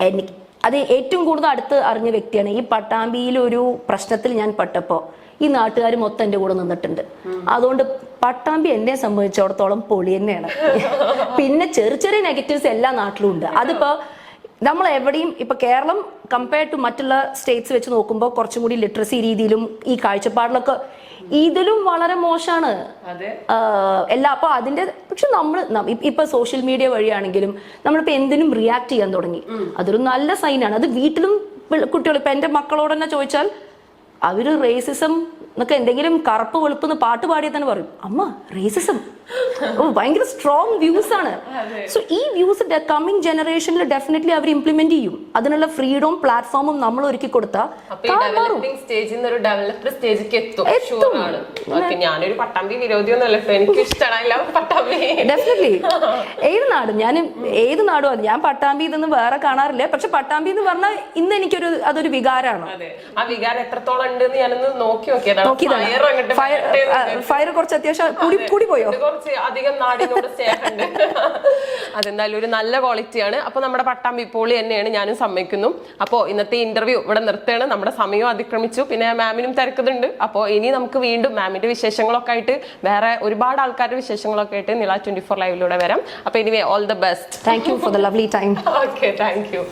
എനിക്ക് അത് ഏറ്റവും കൂടുതൽ അടുത്ത് അറിഞ്ഞ വ്യക്തിയാണ്. ഈ പട്ടാമ്പിയിൽ ഒരു പ്രശ്നത്തിൽ ഞാൻ പെട്ടപ്പോ ഈ നാട്ടുകാർ മൊത്തം എന്റെ കൂടെ നിന്നിട്ടുണ്ട്. അതുകൊണ്ട് പട്ടാമ്പി എന്നെ സംബന്ധിച്ചിടത്തോളം പൊളി തന്നെയാണ്. പിന്നെ ചെറിയ ചെറിയ നെഗറ്റീവ്സ് എല്ലാ നാട്ടിലും ഉണ്ട്. അതിപ്പോ നമ്മൾ എവിടെയും ഇപ്പൊ കേരളം കമ്പയർഡ് ടു മറ്റുള്ള സ്റ്റേറ്റ്സ് വെച്ച് നോക്കുമ്പോൾ കുറച്ചും കൂടി ലിറ്ററസി രീതിയിലും ഈ കാഴ്ചപ്പാടിലൊക്കെ ഇതിലും വളരെ മോശമാണ്. എല്ലാ അപ്പൊ അതിന്റെ പക്ഷെ നമ്മൾ ഇപ്പൊ സോഷ്യൽ മീഡിയ വഴിയാണെങ്കിലും നമ്മളിപ്പോ എന്തിനും റിയാക്ട് ചെയ്യാൻ തുടങ്ങി. അതൊരു നല്ല സൈനാണ് അത് വീട്ടിലും കുട്ടികൾ ഇപ്പൊ എന്റെ മക്കളോട് തന്നെ ചോദിച്ചാൽ അവർ റേസിസം എന്നൊക്കെ എന്തെങ്കിലും കറുപ്പ് വെളുപ്പെന്ന് പാട്ട് പാടിയാൽ തന്നെ പറയും. അമ്മ റേസിസം ഭയങ്കര സ്ട്രോങ് വ്യൂസ് ആണ്. സോ ഈ വ്യൂസ് കമ്മിങ് ജനറേഷനിൽ ഡെഫിനറ്റ്ലി അവർ ഇംപ്ലിമെന്റ് ചെയ്യും. അതിനുള്ള ഫ്രീഡവും പ്ലാറ്റ്ഫോമും നമ്മൾ ഒരുക്കി കൊടുത്താൽ ഞാനൊരു പട്ടാമ്പി വിരോധിയൊന്നുമല്ല എനിക്ക് ഇഷ്ടമാണ്. പട്ടാമ്പി. ഡെഫിനറ്റ്ലി [LAUGHS] ഏത് നാടും? ഞാൻ ഏത് നാടും അത് ഞാൻ പട്ടാമ്പി ഇതൊന്നും വേറെ കാണാറില്ല. പക്ഷെ പട്ടാമ്പി എന്ന് പറഞ്ഞാൽ ഇന്ന് എനിക്കൊരു അതൊരു വികാരമാണ് ആ വികാരം എത്രത്തോളം ഉണ്ട് ഞാനൊന്ന് നോക്കി നോക്കിയതാണ് ഫയർ കുറച്ച് അത്യാവശ്യം കൂടി കൂടി പോയോ? അധികം നാടിനോട് സ്നേഹമുണ്ട്. അതെന്തായാലും ഒരു നല്ല ക്വാളിറ്റിയാണ് അപ്പൊ നമ്മുടെ പട്ടാമ്പി പോളി തന്നെയാണ് ഞാനും സമ്മതിക്കുന്നു. അപ്പോൾ ഇന്നത്തെ ഇന്റർവ്യൂ ഇവിടെ നിർത്തുകയാണ്. നമ്മുടെ സമയം അതിക്രമിച്ചു. പിന്നെ മാമിനും തിരക്കുന്നുണ്ട്. അപ്പോൾ ഇനി നമുക്ക് വീണ്ടും മാമിന്റെ വിശേഷങ്ങളൊക്കെ ആയിട്ട് വേറെ ഒരുപാട് ആൾക്കാരുടെ വിശേഷങ്ങളൊക്കെ ആയിട്ട് നില ട്വന്റി ഫോർ ലൈവിലൂടെ വരാം. അപ്പൊ ഇനി all the best thank you for the lovely time okay thank you